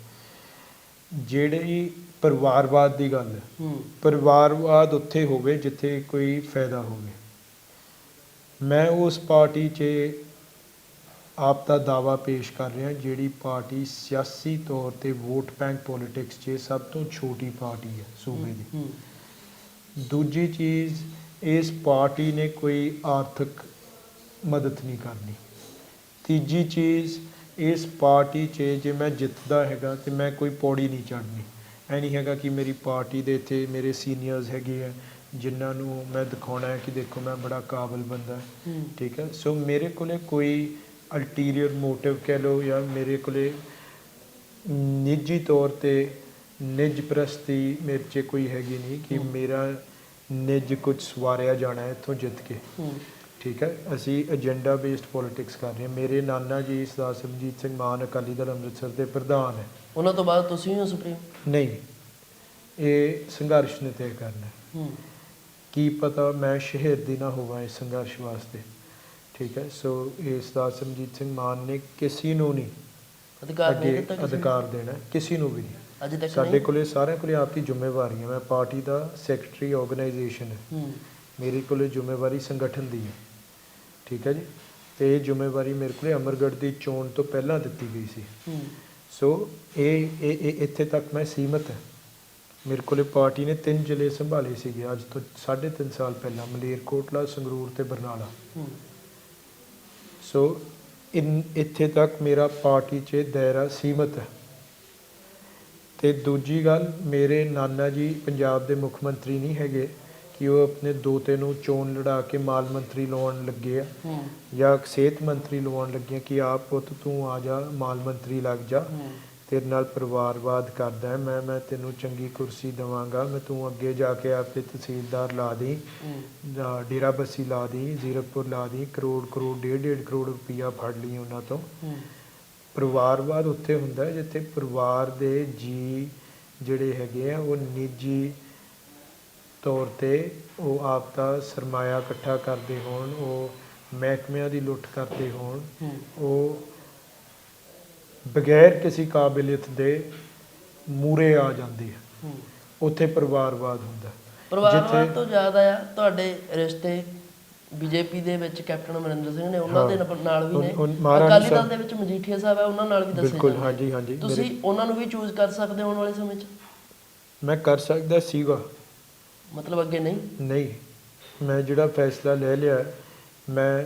ਜਿਹੜੀ ਪਰਿਵਾਰਵਾਦ ਦੀ ਗੱਲ ਹੈ ਪਰਿਵਾਰਵਾਦ ਉੱਥੇ ਹੋਵੇ ਜਿੱਥੇ ਕੋਈ ਫਾਇਦਾ ਹੋਵੇ। ਮੈਂ ਉਸ ਪਾਰਟੀ 'ਚ ਆਪ ਦਾ ਦਾਵਾ ਪੇਸ਼ ਕਰ ਰਿਹਾ ਜਿਹੜੀ ਪਾਰਟੀ ਸਿਆਸੀ ਤੌਰ ਤੇ ਵੋਟ ਬੈਂਕ ਪੋਲਿਟਿਕਸ 'ਚ ਸਭ ਤੋਂ ਛੋਟੀ ਪਾਰਟੀ ਹੈ ਸੂਬੇ ਦੀ। ਦੂਜੀ ਚੀਜ਼ ਇਸ ਪਾਰਟੀ ਨੇ ਕੋਈ ਆਰਥਿਕ ਮਦਦ ਨਹੀਂ ਕਰਨੀ। ਤੀਜੀ ਚੀਜ਼ ਇਸ ਪਾਰਟੀ 'ਚ ਜੇ ਮੈਂ ਜਿੱਤਦਾ ਹੈਗਾ ਤੇ ਮੈਂ ਕੋਈ ਪੌੜੀ ਨਹੀਂ ਚੜ੍ਹਨੀ। ਐ ਨਹੀਂ ਹੈਗਾ ਕਿ ਮੇਰੀ ਪਾਰਟੀ ਦੇ ਇੱਥੇ ਮੇਰੇ ਸੀਨੀਅਰਸ ਹੈਗੇ ਆ ਜਿਨ੍ਹਾਂ ਨੂੰ ਮੈਂ ਦਿਖਾਉਣਾ ਹੈ ਕਿ ਦੇਖੋ ਮੈਂ ਬੜਾ ਕਾਬਲ ਬੰਦਾ। ਠੀਕ ਹੈ? ਸੋ ਮੇਰੇ ਕੋਲੇ ਕੋਈ ਅਲਟੀਰੀਅਰ ਮੋਟਿਵ ਕਹਿ ਲਓ ਜਾਂ ਮੇਰੇ ਕੋਲੇ ਨਿੱਜੀ ਤੌਰ ਤੇ ਨਿੱਜ ਪ੍ਰਸਤੀ ਮੇਰੇ 'ਚ ਕੋਈ ਹੈਗੀ ਨਹੀਂ ਕਿ। ਮੇਰਾ ਨਿੱਜ ਕੁਝ ਸਵਾਰਿਆ ਜਾਣਾ ਹੈ ਇੱਥੋਂ ਜਿੱਤ ਕੇ। ਠੀਕ ਹੈ? ਅਸੀਂ ਏਜੰਡਾ ਬੇਸਡ ਪੋਲਿਟਿਕਸ ਕਰ ਰਹੇ ਹਾਂ। ਮੇਰੇ ਨਾਨਾ ਜੀ ਸਰਦਾਰ ਸਿਮਰਜੀਤ ਸਿੰਘ ਮਾਨ ਅਕਾਲੀ ਦਲ ਅੰਮ੍ਰਿਤਸਰ ਦੇ ਪ੍ਰਧਾਨ ਹੈ। ਉਹਨਾਂ ਤੋਂ ਬਾਅਦ ਤੁਸੀਂ ਹੀ ਸੁਪਰੀਮ? ਨਹੀਂ। ਇਹ ਸੰਘਰਸ਼ ਨੇ ਤੈਅ ਕਰਨਾ ਕੀ ਪਤਾ ਮੈਂ ਸ਼ਹੀਦੀ ਨਾ ਹੋਵਾਂ ਇਸ ਸੰਘਰਸ਼ ਵਾਸਤੇ। ਠੀਕ ਹੈ? ਸੋ ਇਹ ਸਰਦਾਰ ਸਿਮਰਜੀਤ ਸਿੰਘ ਮਾਨ ਨੇ ਕਿਸੇ ਨੂੰ ਨਹੀਂ ਅਧਿਕਾਰ ਨਹੀਂ ਦਿੱਤਾ? ਅਧਿਕਾਰ ਦੇਣਾ ਕਿਸੇ ਨੂੰ ਵੀ ਨਹੀਂ। ਅੱਜ ਤੱਕ ਸਾਡੇ ਕੋਲੇ ਸਾਰਿਆਂ ਕੋਲੇ ਆਪਦੀ ਜ਼ਿੰਮੇਵਾਰੀ ਹੈ। ਮੈਂ ਪਾਰਟੀ ਦਾ ਸੈਕਟਰੀ ਆਰਗੇਨਾਈਜੇਸ਼ਨ ਹੈ। ਮੇਰੇ ਕੋਲੇ ਜ਼ਿੰਮੇਵਾਰੀ ਸੰਗਠਨ ਦੀ ਹੈ। ਠੀਕ ਹੈ ਜੀ? ਤੇ ਇਹ ਜ਼ਿੰਮੇਵਾਰੀ ਮੇਰੇ ਕੋਲੇ ਅਮਰਗੜ੍ਹ ਦੀ ਚੋਣ ਤੋਂ ਪਹਿਲਾਂ ਦਿੱਤੀ ਗਈ ਸੀ। ਸੋ ਇਹ ਇਹ ਇਹ ਇੱਥੇ ਤੱਕ ਮੈਂ ਸੀਮਤ ਹਾਂ। ਮੇਰੇ ਕੋਲੇ ਪਾਰਟੀ ਨੇ ਤਿੰਨ ਜ਼ਿਲ੍ਹੇ ਸੰਭਾਲੇ ਸੀਗੇ। ਅੱਜ ਤੋਂ 3.5 ਸਾਲ ਪਹਿਲਾਂ ਮਲੇਰਕੋਟਲਾ ਸੰਗਰੂਰ ਤੇ ਬਰਨਾਲਾ। ਸੋ ਇਨ ਇੱਥੇ ਤੱਕ ਮੇਰਾ ਪਾਰਟੀ 'ਚ ਦਾਇਰਾ ਸੀਮਤ ਹੈ। ਤੇ ਦੂਜੀ ਗੱਲ ਮੇਰੇ ਨਾਨਾ ਜੀ ਪੰਜਾਬ ਦੇ ਮੁੱਖ ਮੰਤਰੀ ਨਹੀਂ ਹੈਗੇ ਕਿ ਉਹ ਆਪਣੇ ਦੋਤੇ ਨੂੰ ਚੋਣ ਲੜਾ ਕੇ ਮਾਲ ਮੰਤਰੀ ਲਾਉਣ ਲੱਗੇ ਆ ਜਾਂ ਸਿਹਤ ਮੰਤਰੀ ਲਵਾਉਣ ਲੱਗੇ ਆ ਕਿ ਆਪ ਪੁੱਤ ਤੂੰ ਆ ਜਾ ਮਾਲ ਮੰਤਰੀ ਲੱਗ ਜਾ। ਤੇਰੇ ਨਾਲ ਪਰਿਵਾਰਵਾਦ ਕਰਦਾ ਮੈਂ ਮੈਂ ਤੈਨੂੰ ਚੰਗੀ ਕੁਰਸੀ ਦਵਾਂਗਾ ਮੈਂ ਤੂੰ ਅੱਗੇ ਜਾ ਕੇ ਆਪੇ ਤਹਿਸੀਲਦਾਰ ਲਾ ਦੀ ਡੇਰਾ ਬੱਸੀ ਲਾ ਦੀ ਜ਼ੀਰਕਪੁਰ ਲਾ ਦੀ ਕਰੋੜ ਕਰੋੜ ਡੇਢ ਡੇਢ ਕਰੋੜ ਰੁਪਈਆ ਫੜ ਲਈ ਉਹਨਾਂ ਤੋਂ। ਪਰਿਵਾਰਵਾਦ ਉੱਥੇ ਹੁੰਦਾ ਜਿੱਥੇ ਪਰਿਵਾਰ ਦੇ ਜੀ ਜਿਹੜੇ ਹੈਗੇ ਆ ਉਹ ਨਿੱਜੀ ਤੌਰ ਤੇ ਉਹ ਆਪ ਦਾ ਸਰਮਾਇਆ ਇਕੱਠਾ ਕਰਦੇ ਹੋਣ ਉਹ ਮਹਿਕਮਿਆਂ ਦੀ ਲੁੱਟ ਕਰਦੇ ਹੋਣ ਉਹ ਬਗੈਰ ਕਿਸੇ ਕਾਬਲੀਅਤ ਦੇ ਮੂਰੇ ਆ ਜਾਂਦੇ ਆ। ਹੂੰ। ਉੱਥੇ ਪਰਿਵਾਰਵਾਦ ਹੁੰਦਾ। ਪਰਿਵਾਰਵਾਦ ਤੋਂ ਜ਼ਿਆਦਾ ਆ ਤੁਹਾਡੇ ਰਿਸ਼ਤੇ ਬੀਜੇਪੀ ਦੇ ਵਿੱਚ ਕੈਪਟਨ ਅਮਰਿੰਦਰ ਸਿੰਘ ਨੇ ਉਹਨਾਂ ਦੇ। ਨਾਲ- ਵੀ ਨੇ। ਅਕਾਲੀ ਦਲ ਦੇ ਵਿੱਚ ਮਜੀਠੀਆ ਸਾਹਿਬ ਹੈ ਉਹਨਾਂ ਨਾਲ ਵੀ ਦੱਸਿਆ ਬਿਲਕੁਲ। ਹਾਂਜੀ ਹਾਂਜੀ ਤੁਸੀਂ ਉਹਨਾਂ ਨੂੰ ਵੀ ਚੂਜ਼ ਕਰ ਸਕਦੇ ਹੋ ਆਉਣ ਵਾਲੇ ਸਮੇਂ 'ਚ? ਮੈਂ ਕਰ ਸਕਦਾ ਸੀਗਾ। ਮਤਲਬ ਅੱਗੇ ਨਹੀਂ? ਨਹੀਂ। ਮੈਂ ਜਿਹੜਾ ਫੈਸਲਾ ਲੈ ਲਿਆ ਮੈਂ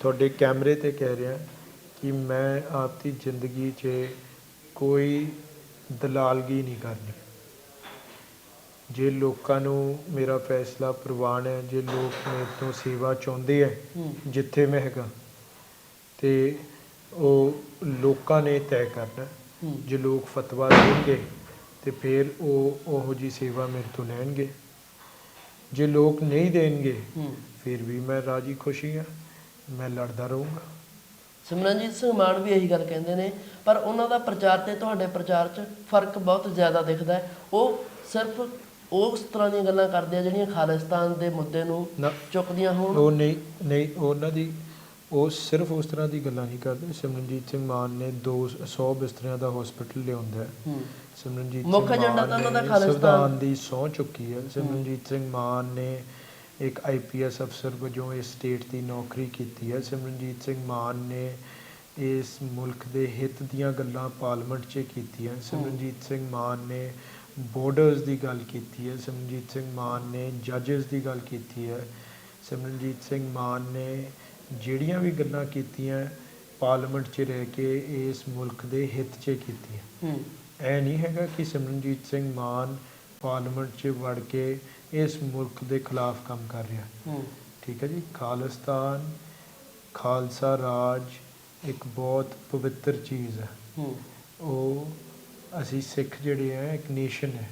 ਤੁਹਾਡੇ ਕੈਮਰੇ ਤੇ ਕਹਿ ਰਿਹਾ ਕਿ ਮੈਂ ਆਪਦੀ ਜ਼ਿੰਦਗੀ 'ਚ ਕੋਈ ਦਲਾਲਗੀ ਨਹੀਂ ਕਰਨੀ। ਜੇ ਲੋਕਾਂ ਨੂੰ ਮੇਰਾ ਫੈਸਲਾ ਪ੍ਰਵਾਨ ਹੈ ਜੇ ਲੋਕ ਮੇਰੇ ਤੋਂ ਸੇਵਾ ਚਾਹੁੰਦੇ ਹੈ ਜਿੱਥੇ ਮੈਂ ਹੈਗਾ ਤੇ ਉਹ ਲੋਕਾਂ ਨੇ ਤੈਅ ਕਰਨਾ ਜੇ ਲੋਕ ਫਤਵਾ ਦੇਣਗੇ ਤੇ ਫਿਰ ਉਹ ਉਹੋ ਜੀ ਸੇਵਾ ਮੇਰੇ ਤੋਂ ਲੈਣਗੇ। ਜੇ ਲੋਕ ਨਹੀਂ ਦੇਣਗੇ ਫਿਰ ਵੀ ਮੈਂ ਰਾਜੀ ਖੁਸ਼ੀ ਹਾਂ ਮੈਂ ਲੜਦਾ ਰਹੂੰਗਾ। ਸਿਮਰਨਜੀਤ ਸਿੰਘ ਮਾਨ ਵੀ ਇਹੀ ਗੱਲ ਕਹਿੰਦੇ ਨੇ ਪਰ ਉਹਨਾਂ ਦਾ ਪ੍ਰਚਾਰ ਤੇ ਤੁਹਾਡੇ ਪ੍ਰਚਾਰ 'ਚ ਫ਼ਰਕ ਬਹੁਤ ਜ਼ਿਆਦਾ ਦਿਖਦਾ ਹੈ। ਉਹ ਸਿਰਫ ਉਸ ਤਰ੍ਹਾਂ ਦੀਆਂ ਗੱਲਾਂ ਕਰਦੇ ਆ ਜਿਹੜੀਆਂ ਖਾਲਿਸਤਾਨ ਦੇ ਮੁੱਦੇ ਨੂੰ ਨਾ ਚੁੱਕਦੀਆਂ ਹੋਣ? ਉਹ ਨਹੀਂ ਨਹੀਂ ਉਹਨਾਂ ਦੀ ਉਹ ਸਿਰਫ ਉਸ ਤਰ੍ਹਾਂ ਦੀ ਗੱਲਾਂ ਨਹੀਂ ਕਰਦੇ। ਸਿਮਰਨਜੀਤ ਸਿੰਘ ਮਾਨ ਨੇ 200 ਬਿਸਤਰਿਆਂ ਦਾ ਹਸਪੀਟਲ ਲਿਆਉਂਦਾ ਹੈ। ਹੂੰ। ਸਿਮਰਨਜੀਤ ਮੁੱਖ ਸਿੰਘ ਏਜੰਡਾ ਤਾਂ ਉਹਨਾਂ ਦਾ ਨੇ ਖਾਲਿਸਤਾਨ- ਸੰਵਿਧਾਨ ਦੀ ਸਹੁੰ ਚੁੱਕੀ ਹੈ। ਸਿਮਰਨਜੀਤ ਸਿੰਘ ਮਾਨ ਨੇ ਇੱਕ ਆਈਪੀਐਸ ਅਫਸਰ ਵਜੋਂ ਇਸ ਸਟੇਟ ਦੀ ਨੌਕਰੀ ਕੀਤੀ ਹੈ। ਸਿਮਰਨਜੀਤ ਸਿੰਘ ਮਾਨ ਨੇ ਇਸ ਮੁਲਕ ਦੇ ਹਿੱਤ ਦੀਆਂ ਗੱਲਾਂ ਪਾਰਲੀਮੈਂਟ 'ਚ ਕੀਤੀਆਂ। ਸਿਮਰਨਜੀਤ ਸਿੰਘ ਮਾਨ ਨੇ ਬਾਰਡਰਸ ਦੀ ਗੱਲ ਕੀਤੀ ਹੈ ਸਿਮਰਨਜੀਤ ਸਿੰਘ ਮਾਨ ਨੇ ਜੱਜਸ ਦੀ ਗੱਲ ਕੀਤੀ ਹੈ। ਸਿਮਰਨਜੀਤ ਸਿੰਘ ਮਾਨ ਨੇ ਜਿਹੜੀਆਂ ਵੀ ਗੱਲਾਂ ਕੀਤੀਆਂ ਪਾਰਲੀਮੈਂਟ 'ਚ ਰਹਿ ਕੇ ਇਸ ਮੁਲਕ ਦੇ ਹਿੱਤ 'ਚ ਕੀਤੀਆਂ। ਹੂੰ। ਇਹ ਨਹੀਂ ਹੈਗਾ ਕਿ ਸਿਮਰਨਜੀਤ ਸਿੰਘ ਮਾਨ ਪਾਰਲੀਮੈਂਟ 'ਚ ਵੜ ਕੇ ਇਸ ਮੁਲਕ ਦੇ ਖਿਲਾਫ ਕੰਮ ਕਰ ਰਿਹਾ। ਹੂੰ। ਠੀਕ ਹੈ ਜੀ? ਖਾਲਿਸਤਾਨ ਖਾਲਸਾ ਰਾਜ ਇੱਕ ਬਹੁਤ ਪਵਿੱਤਰ ਚੀਜ਼ ਹੂੰ। ਉਹ ਅਸੀਂ ਸਿੱਖ ਜਿਹੜੇ ਆ ਇੱਕ ਨੇਸ਼ਨ ਹੈ।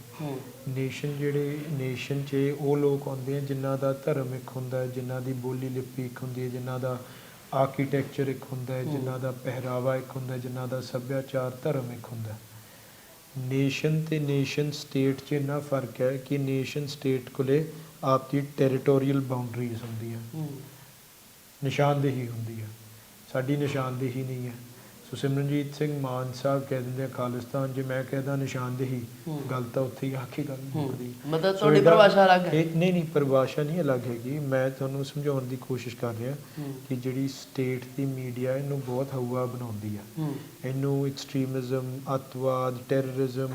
ਨੇਸ਼ਨ ਜਿਹੜੇ ਨੇਸ਼ਨ 'ਚ ਉਹ ਲੋਕ ਆਉਂਦੇ ਆ ਜਿਨ੍ਹਾਂ ਦਾ ਧਰਮ ਇੱਕ ਹੁੰਦਾ ਹੈ ਜਿਨ੍ਹਾਂ ਦੀ ਬੋਲੀ ਲਿਪੀ ਇੱਕ ਹੁੰਦੀ ਹੈ ਜਿਨ੍ਹਾਂ ਦਾ ਆਰਕੀਟੈਕਚਰ ਇੱਕ ਹੁੰਦਾ ਹੈ। ਜਿਨ੍ਹਾਂ ਦਾ ਪਹਿਰਾਵਾ ਇੱਕ ਹੁੰਦਾ ਹੈ ਜਿਨ੍ਹਾਂ ਦਾ ਸੱਭਿਆਚਾਰ ਧਰਮ ਇੱਕ ਹੁੰਦਾ ਹੈ। ਨੇਸ਼ਨ ਤੇ ਨੇਸ਼ਨ ਸਟੇਟ 'ਚ ਇੰਨਾ ਫ਼ਰਕ ਹੈ ਕਿ ਨੇਸ਼ਨ ਸਟੇਟ ਕੋਲੇ ਆਪਦੀ ਟੈਰੀਟੋਰੀਅਲ ਬਾਉਂਡਰੀਜ਼ ਹੁੰਦੀਆਂ। ਹੂੰ। ਨਿਸ਼ਾਨਦੇਹੀ ਹੁੰਦੀ ਹੈ ਸਾਡੀ ਨਿਸ਼ਾਨਦੇਹੀ ਨਹੀਂ ਹੈ। ਸੋ ਸਿਮਰਨਜੀਤ ਸਿੰਘ ਮਾਨ ਸਾਹਿਬ ਕਹਿ ਦਿੰਦੇ ਆ ਖਾਲਿਸਤਾਨ ਜੇ ਮੈਂ ਕਹਿੰਦਾ ਨਿਸ਼ਾਨਦੇਹੀ। ਗੱਲ ਤਾਂ ਉੱਥੇ ਹੀ ਆਖੀ ਗੱਲ ਹੂੰ। ਮੁੱਕਦੀ ਮਤਲਬ ਤੁਹਾਡੀ ਪਰਿਭਾਸ਼ਾ ਅਲੱਗ ਹੈ। ਨਹੀਂ ਨਹੀਂ ਪਰਿਭਾਸ਼ਾ ਨਹੀਂ ਅਲੱਗ ਹੈਗੀ। ਮੈਂ ਤੁਹਾਨੂੰ ਸਮਝਾਉਣ ਦੀ ਕੋਸ਼ਿਸ਼ ਕਰ ਰਿਹਾ ਕਿ ਜਿਹੜੀ ਸਟੇਟ ਦੀ ਮੀਡੀਆ ਇਹਨੂੰ ਬਹੁਤ ਹਵਾ ਬਣਾਉਂਦੀ ਆ। ਇਹਨੂੰ ਐਕਸਟ੍ਰੀਮਿਜ਼ਮ ਅੱਤਵਾਦ ਟੈਰਰਿਜ਼ਮ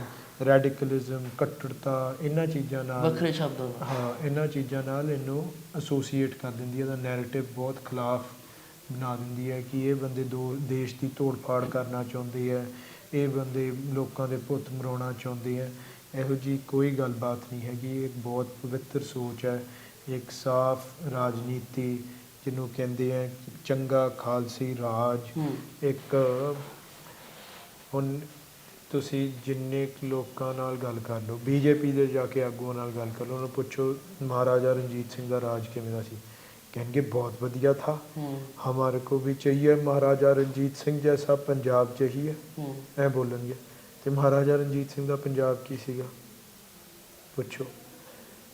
ਰੈਡੀਕਲਿਜ਼ਮ ਕੱਟੜਤਾ ਇਹਨਾਂ ਚੀਜ਼ਾਂ ਨਾਲ ਵੱਖਰੇ ਸ਼ਬਦਾਂ ਹਾਂ ਇਹਨਾਂ ਚੀਜ਼ਾਂ ਨਾਲ ਇਹਨੂੰ ਐਸੋਸੀਏਟ ਕਰ ਦਿੰਦੀ ਹੈ ਇਹਦਾ ਨੈਰੇਟਿਵ ਬਹੁਤ ਖਿਲਾਫ ਬਣਾ ਦਿੰਦੀ ਹੈ ਕਿ ਇਹ ਬੰਦੇ ਦੋ ਦੇਸ਼ ਦੀ ਤੋੜ-ਫਾੜ ਕਰਨਾ ਚਾਹੁੰਦੇ ਹੈ ਇਹ ਬੰਦੇ ਲੋਕਾਂ ਦੇ ਪੁੱਤ ਮਰਾਉਣਾ ਚਾਹੁੰਦੇ ਹੈ। ਇਹੋ ਜੀ ਕੋਈ ਗੱਲਬਾਤ ਨਹੀਂ ਹੈਗੀ। ਇਹ ਇੱਕ ਬਹੁਤ ਪਵਿੱਤਰ ਸੋਚ ਹੈ। ਇੱਕ ਸਾਫ਼ ਰਾਜਨੀਤੀ ਜਿਹਨੂੰ ਕਹਿੰਦੇ ਹੈ ਚੰਗਾ ਖਾਲਸੀ ਰਾਜ। ਇੱਕ ਹੁਣ ਤੁਸੀਂ ਜਿੰਨੇ ਲੋਕਾਂ ਨਾਲ ਗੱਲ ਕਰ ਲਓ ਬੀਜੇਪੀ ਦੇ ਜਾ ਕੇ ਆਗੂਆਂ ਨਾਲ ਗੱਲ ਕਰ ਲਓ ਉਹਨਾਂ ਪੁੱਛੋ ਮਹਾਰਾਜਾ ਰਣਜੀਤ ਸਿੰਘ ਦਾ ਰਾਜ ਕਿਵੇਂ ਦਾ ਸੀ? कहेंगे बहुत बढ़िया था ਹੂੰ हमारे को भी चाहिए महाराजा रंजीत ਸਿੰਘ ਜੈਸਾ ਪੰਜਾਬ ਚਾਹੀਏ ਹੂੰ ਐ ਬੋਲਣਗੇ ਤੇ ਮਹਾਰਾਜਾ ਰਣਜੀਤ ਸਿੰਘ ਦਾ ਪੰਜਾਬ ਕੀ ਸੀਗਾ ਪੁੱਛੋ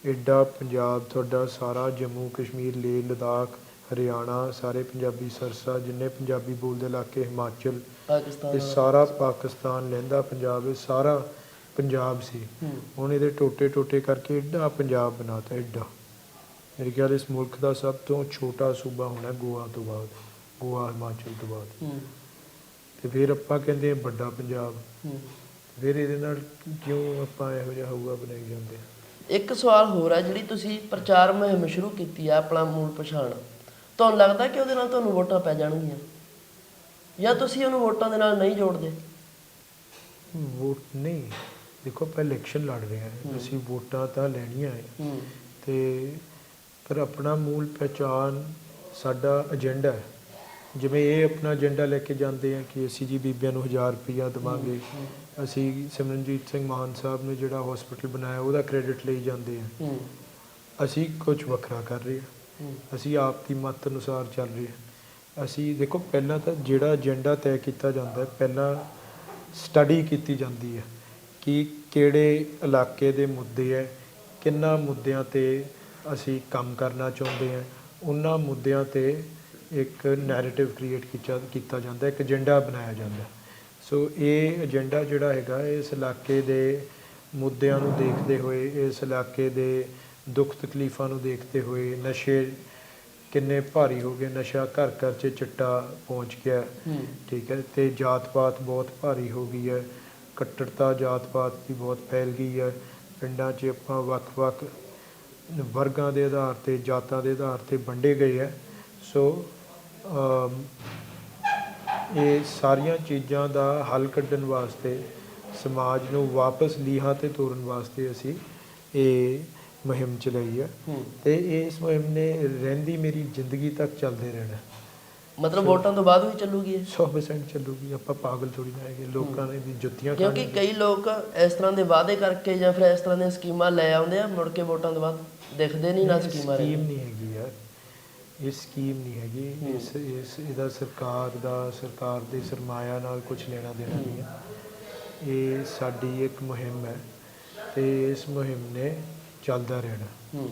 ਐਡਾ ਪੰਜਾਬ ਤੁਹਾਡਾ ਸਾਰਾ ਜੰਮੂ ਕਸ਼ਮੀਰ ਲੇਹ ਲਦਾਖ ਹਰਿਆਣਾ ਸਾਰੇ ਪੰਜਾਬੀ ਸਰਸਾ ਜਿੰਨੇ ਪੰਜਾਬੀ ਬੋਲਦੇ ਇਲਾਕੇ ਹਿਮਾਚਲ ਪਾਕਿਸਤਾਨ ਇਹ ਸਾਰਾ ਪਾਕਿਸਤਾਨ ਲੈਂਦਾ ਪੰਜਾਬ ਇਹ ਸਾਰਾ ਪੰਜਾਬ ਸੀ ਹੂੰ ਹੁਣ ਇਹਦੇ ਟੋਟੇ ਟੋਟੇ ਕਰਕੇ ਐਡਾ ਪੰਜਾਬ ਬਣਾਤਾ ਐਡਾ ਮੇਰੇ ਖਿਆਲ ਇਸ ਮੁਲਕ ਦਾ ਸਭ ਤੋਂ ਛੋਟਾ ਸੂਬਾ ਹੋਣਾ ਗੋਆ ਤੋਂ ਬਾਅਦ ਗੋਆ ਹਿਮਾਚਲ ਤੋਂ ਬਾਅਦ। ਤੇ ਫਿਰ ਆਪਾਂ ਕਹਿੰਦੇ ਵੱਡਾ ਪੰਜਾਬ। ਫਿਰ ਇਹਦੇ ਨਾਲ ਕਿਉਂ ਆਪਾਂ ਇਹੋ ਜਿਹਾ ਹਊਆ ਬਣਾਈ ਜਾਂਦੇ? ਇੱਕ ਸਵਾਲ ਹੋਰ ਹੈ ਜਿਹੜੀ ਤੁਸੀਂ ਪ੍ਰਚਾਰ ਮੁਹਿੰਮ ਸ਼ੁਰੂ ਕੀਤੀ ਆ ਆਪਣਾ ਮੂਲ ਪਛਾਣ ਤੁਹਾਨੂੰ ਲੱਗਦਾ ਕਿ ਉਹਦੇ ਨਾਲ ਤੁਹਾਨੂੰ ਵੋਟਾਂ ਪੈ ਜਾਣਗੀਆਂ? ਜਾਂ ਤੁਸੀਂ ਉਹਨੂੰ ਵੋਟਾਂ ਦੇ ਨਾਲ ਨਹੀਂ ਜੋੜਦੇ? ਵੋਟ ਨਹੀਂ। ਦੇਖੋ ਆਪਾਂ ਇਲੈਕਸ਼ਨ ਲੜ ਰਹੇ ਹਾਂ। ਅਸੀਂ ਵੋਟਾਂ ਤਾਂ ਲੈਣੀਆਂ ਹੂੰ। ਤੇ ਪਰ ਆਪਣਾ ਮੂਲ ਪਹਿਚਾਨ ਸਾਡਾ ਏਜੰਡਾ ਹੈ। ਜਿਵੇਂ ਇਹ ਆਪਣਾ ਏਜੰਡਾ ਲੈ ਕੇ ਜਾਂਦੇ ਆ ਕਿ ਅਸੀਂ ਜੀ ਬੀਬੀਆਂ ਨੂੰ 1000 ਰੁਪਇਆ ਦੇਵਾਂਗੇ ਅਸੀਂ ਸਿਮਰਨਜੀਤ ਸਿੰਘ ਮਾਨ ਸਾਹਿਬ ਨੇ ਜਿਹੜਾ ਹਸਪੀਟਲ ਬਣਾਇਆ ਉਹਦਾ ਕ੍ਰੈਡਿਟ ਲਈ ਜਾਂਦੇ ਆ। ਅਸੀਂ ਕੁਝ ਵੱਖਰਾ ਕਰ ਰਹੇ ਹੂੰ। ਅਸੀਂ ਆਪ ਦੀ ਮਤ ਅਨੁਸਾਰ ਚੱਲ ਰਹੇ ਹਾਂ ਅਸੀਂ ਦੇਖੋ ਪਹਿਲਾਂ ਤਾਂ ਜਿਹੜਾ ਏਜੰਡਾ ਤੈਅ ਕੀਤਾ ਜਾਂਦਾ ਹੈ ਪਹਿਲਾਂ ਸਟੱਡੀ ਕੀਤੀ ਜਾਂਦੀ ਹੈ ਕਿ ਕਿਹੜੇ ਇਲਾਕੇ ਦੇ ਮੁੱਦੇ ਹੈ ਕਿੰਨਾ ਮੁੱਦਿਆਂ ਤੇ ਅਸੀਂ ਕੰਮ ਕਰਨਾ ਚਾਹੁੰਦੇ ਹਾਂ ਉਹਨਾਂ ਮੁੱਦਿਆਂ ਤੇ ਇੱਕ ਨੈਰੇਟਿਵ ਕ੍ਰੀਏਟ ਕੀਤਾ ਕੀਤਾ ਜਾਂਦਾ ਇੱਕ ਏਜੰਡਾ ਬਣਾਇਆ ਜਾਂਦਾ। ਸੋ ਇਹ ਏਜੰਡਾ ਜਿਹੜਾ ਹੈਗਾ ਇਸ ਇਲਾਕੇ ਦੇ ਮੁੱਦਿਆਂ ਨੂੰ ਦੇਖਦੇ ਹੋਏ ਇਸ ਇਲਾਕੇ ਦੇ ਦੁੱਖ ਤਕਲੀਫਾਂ ਨੂੰ ਦੇਖਦੇ ਹੋਏ ਨਸ਼ੇ ਕਿੰਨੇ ਭਾਰੀ ਹੋ ਗਏ ਨਸ਼ਾ ਘਰ ਘਰ 'ਚ ਚਿੱਟਾ ਪਹੁੰਚ ਗਿਆ। ਠੀਕ ਹੈ ਤੇ ਜਾਤ-ਪਾਤ ਬਹੁਤ ਭਾਰੀ ਹੋ ਗਈ ਹੈ ਕੱਟੜਤਾ ਜਾਤ-ਪਾਤ ਦੀ ਬਹੁਤ ਫੈਲ ਗਈ ਹੈ। ਪਿੰਡਾਂ 'ਚ ਆਪਾਂ ਵੱਖ-ਵੱਖ ਵਰਗਾਂ ਦੇ ਆਧਾਰ ਤੇ ਜਾਤਾਂ ਦੇ ਆਧਾਰ ਤੇ ਵੰਡੇ ਗਏ ਹੈ। ਸੋ ਇਹ ਸਾਰੀਆਂ ਚੀਜ਼ਾਂ ਦਾ ਹੱਲ ਕੱਢਣ ਵਾਸਤੇ ਸਮਾਜ ਨੂੰ ਵਾਪਸ ਲੀਹਾਂ ਤੇ ਤੋਰਨ ਵਾਸਤੇ ਅਸੀਂ ਇਹ ਮੁਹਿੰਮ ਚਲਾਈ ਹੈ। ਤੇ ਇਸ ਮੁਹਿੰਮ ਨੇ ਰਹਿੰਦੀ ਮੇਰੀ ਜ਼ਿੰਦਗੀ ਤੱਕ ਚੱਲਦੇ ਰਹਿਣਾ ਮਤਲਬ ਵੋਟਾਂ ਤੋਂ ਬਾਅਦ ਵੀ ਚੱਲੂਗੀ ਇਹ? 100% ਚੱਲੂਗੀ। ਆਪਾਂ ਪਾਗਲ ਥੋੜੀ ਨਾ ਹੈਗੇ ਲੋਕਾਂ ਨੇ ਦੀ ਜੁੱਤੀਆਂ ਕਿਉਂਕਿ। ਕਈ ਲੋਕ ਇਸ ਤਰ੍ਹਾਂ ਦੇ ਵਾਅਦੇ ਕਰਕੇ ਜਾਂ ਫਿਰ ਇਸ ਤਰ੍ਹਾਂ ਦੀਆਂ ਸਕੀਮਾਂ ਲੈ ਆਉਂਦੇ ਆ ਮੁੜ ਕੇ ਵੋਟਾਂ ਤੋਂ ਬਾਅਦ। ਦਿਖਦੇ ਨਹੀਂ ਨਾ ਸਕੀਮਾਂ ਸਕੀਮ। ਨਹੀਂ ਹੈਗੀ ਯਾਰ। ਇਹ ਸਕੀਮ ਨਹੀਂ ਹੈਗੀ। ਇਸ ਇਸ ਇਹਦਾ ਸਰਕਾਰ ਦਾ ਸਰਕਾਰ ਦੇ ਸਰਮਾਇਆ ਨਾਲ ਕੁਝ ਲੈਣਾ ਦੇਣਾ ਨਹੀਂ ਹੈ। ਇਹ ਸਾਡੀ ਇੱਕ ਮੁਹਿੰਮ ਹੈ ਤੇ ਇਸ ਮੁਹਿੰਮ ਨੇ ਚੱਲਦਾ ਰਹਿਣਾ।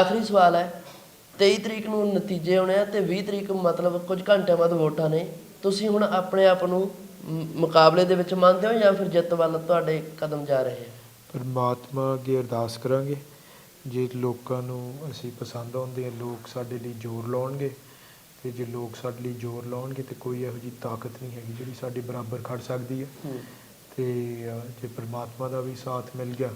ਆਖਰੀ ਸਵਾਲ ਹੈ 23 ਤਰੀਕ ਨੂੰ ਨਤੀਜੇ ਆਉਣੇ ਆ ਤੇ 20 ਤਰੀਕ ਮਤਲਬ ਕੁਝ ਘੰਟਿਆਂ ਬਾਅਦ ਵੋਟਾਂ ਨੇ। ਤੁਸੀਂ ਹੁਣ ਆਪਣੇ ਆਪ ਨੂੰ ਮੁਕਾਬਲੇ ਦੇ ਵਿੱਚ ਮੰਨਦੇ ਹੋ ਜਾਂ ਫਿਰ ਜਿੱਤ ਵੱਲ ਤੁਹਾਡੇ ਕਦਮ ਜਾ ਰਹੇ ਆ? ਪਰਮਾਤਮਾ ਅੱਗੇ ਅਰਦਾਸ ਕਰਾਂਗੇ। ਜੇ ਲੋਕਾਂ ਨੂੰ ਅਸੀਂ ਪਸੰਦ ਆਉਂਦੇ ਹਾਂ ਲੋਕ ਸਾਡੇ ਲਈ ਜ਼ੋਰ ਲਾਉਣਗੇ ਤੇ ਜੇ ਲੋਕ ਸਾਡੇ ਲਈ ਜ਼ੋਰ ਲਾਉਣਗੇ ਤੇ ਕੋਈ ਇਹੋ ਜਿਹੀ ਤਾਕਤ ਨਹੀਂ ਹੈਗੀ ਜਿਹੜੀ ਸਾਡੇ ਬਰਾਬਰ ਖੜ ਸਕਦੀ ਹੈ। ਤੇ ਜੇ ਪਰਮਾਤਮਾ ਦਾ ਵੀ ਸਾਥ ਮਿਲ ਗਿਆ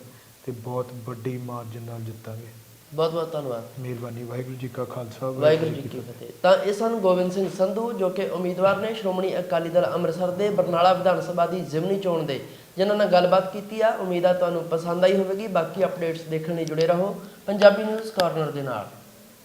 ਤੇ ਬਹੁਤ ਵੱਡੀ ਮਾਰਜਨ ਨਾਲ ਜਿੱਤਾਂਗੇ। ਬਹੁਤ ਬਹੁਤ ਧੰਨਵਾਦ। ਮਿਹਰਬਾਨੀ। ਵਾਹਿਗੁਰੂ ਜੀ ਕਾ ਖਾਲਸਾ ਵਾਹਿਗੁਰੂ ਜੀ ਕੀ ਫਤਿਹ। ਤਾਂ ਇਹ ਸਨ ਗੋਬਿੰਦ ਸਿੰਘ ਸੰਧੂ ਜੋ ਕਿ ਉਮੀਦਵਾਰ ਨੇ ਸ਼੍ਰੋਮਣੀ ਅਕਾਲੀ ਦਲ ਅੰਮ੍ਰਿਤਸਰ ਦੇ ਬਰਨਾਲਾ ਵਿਧਾਨ ਸਭਾ ਦੀ ਜ਼ਿਮਨੀ ਚੋਣ ਦੇ ਜਿਨ੍ਹਾਂ ਨਾਲ ਗੱਲਬਾਤ ਕੀਤੀ ਆ, ਉਮੀਦ ਆ ਤੁਹਾਨੂੰ ਪਸੰਦ ਆਈ ਹੋਵੇਗੀ। ਬਾਕੀ ਅਪਡੇਟਸ ਦੇਖਣ ਲਈ ਜੁੜੇ ਰਹੋ। ਪੰਜਾਬੀ ਨਿਊਜ਼ ਕਾਰਨਰ ਦੇ ਨਾਲ।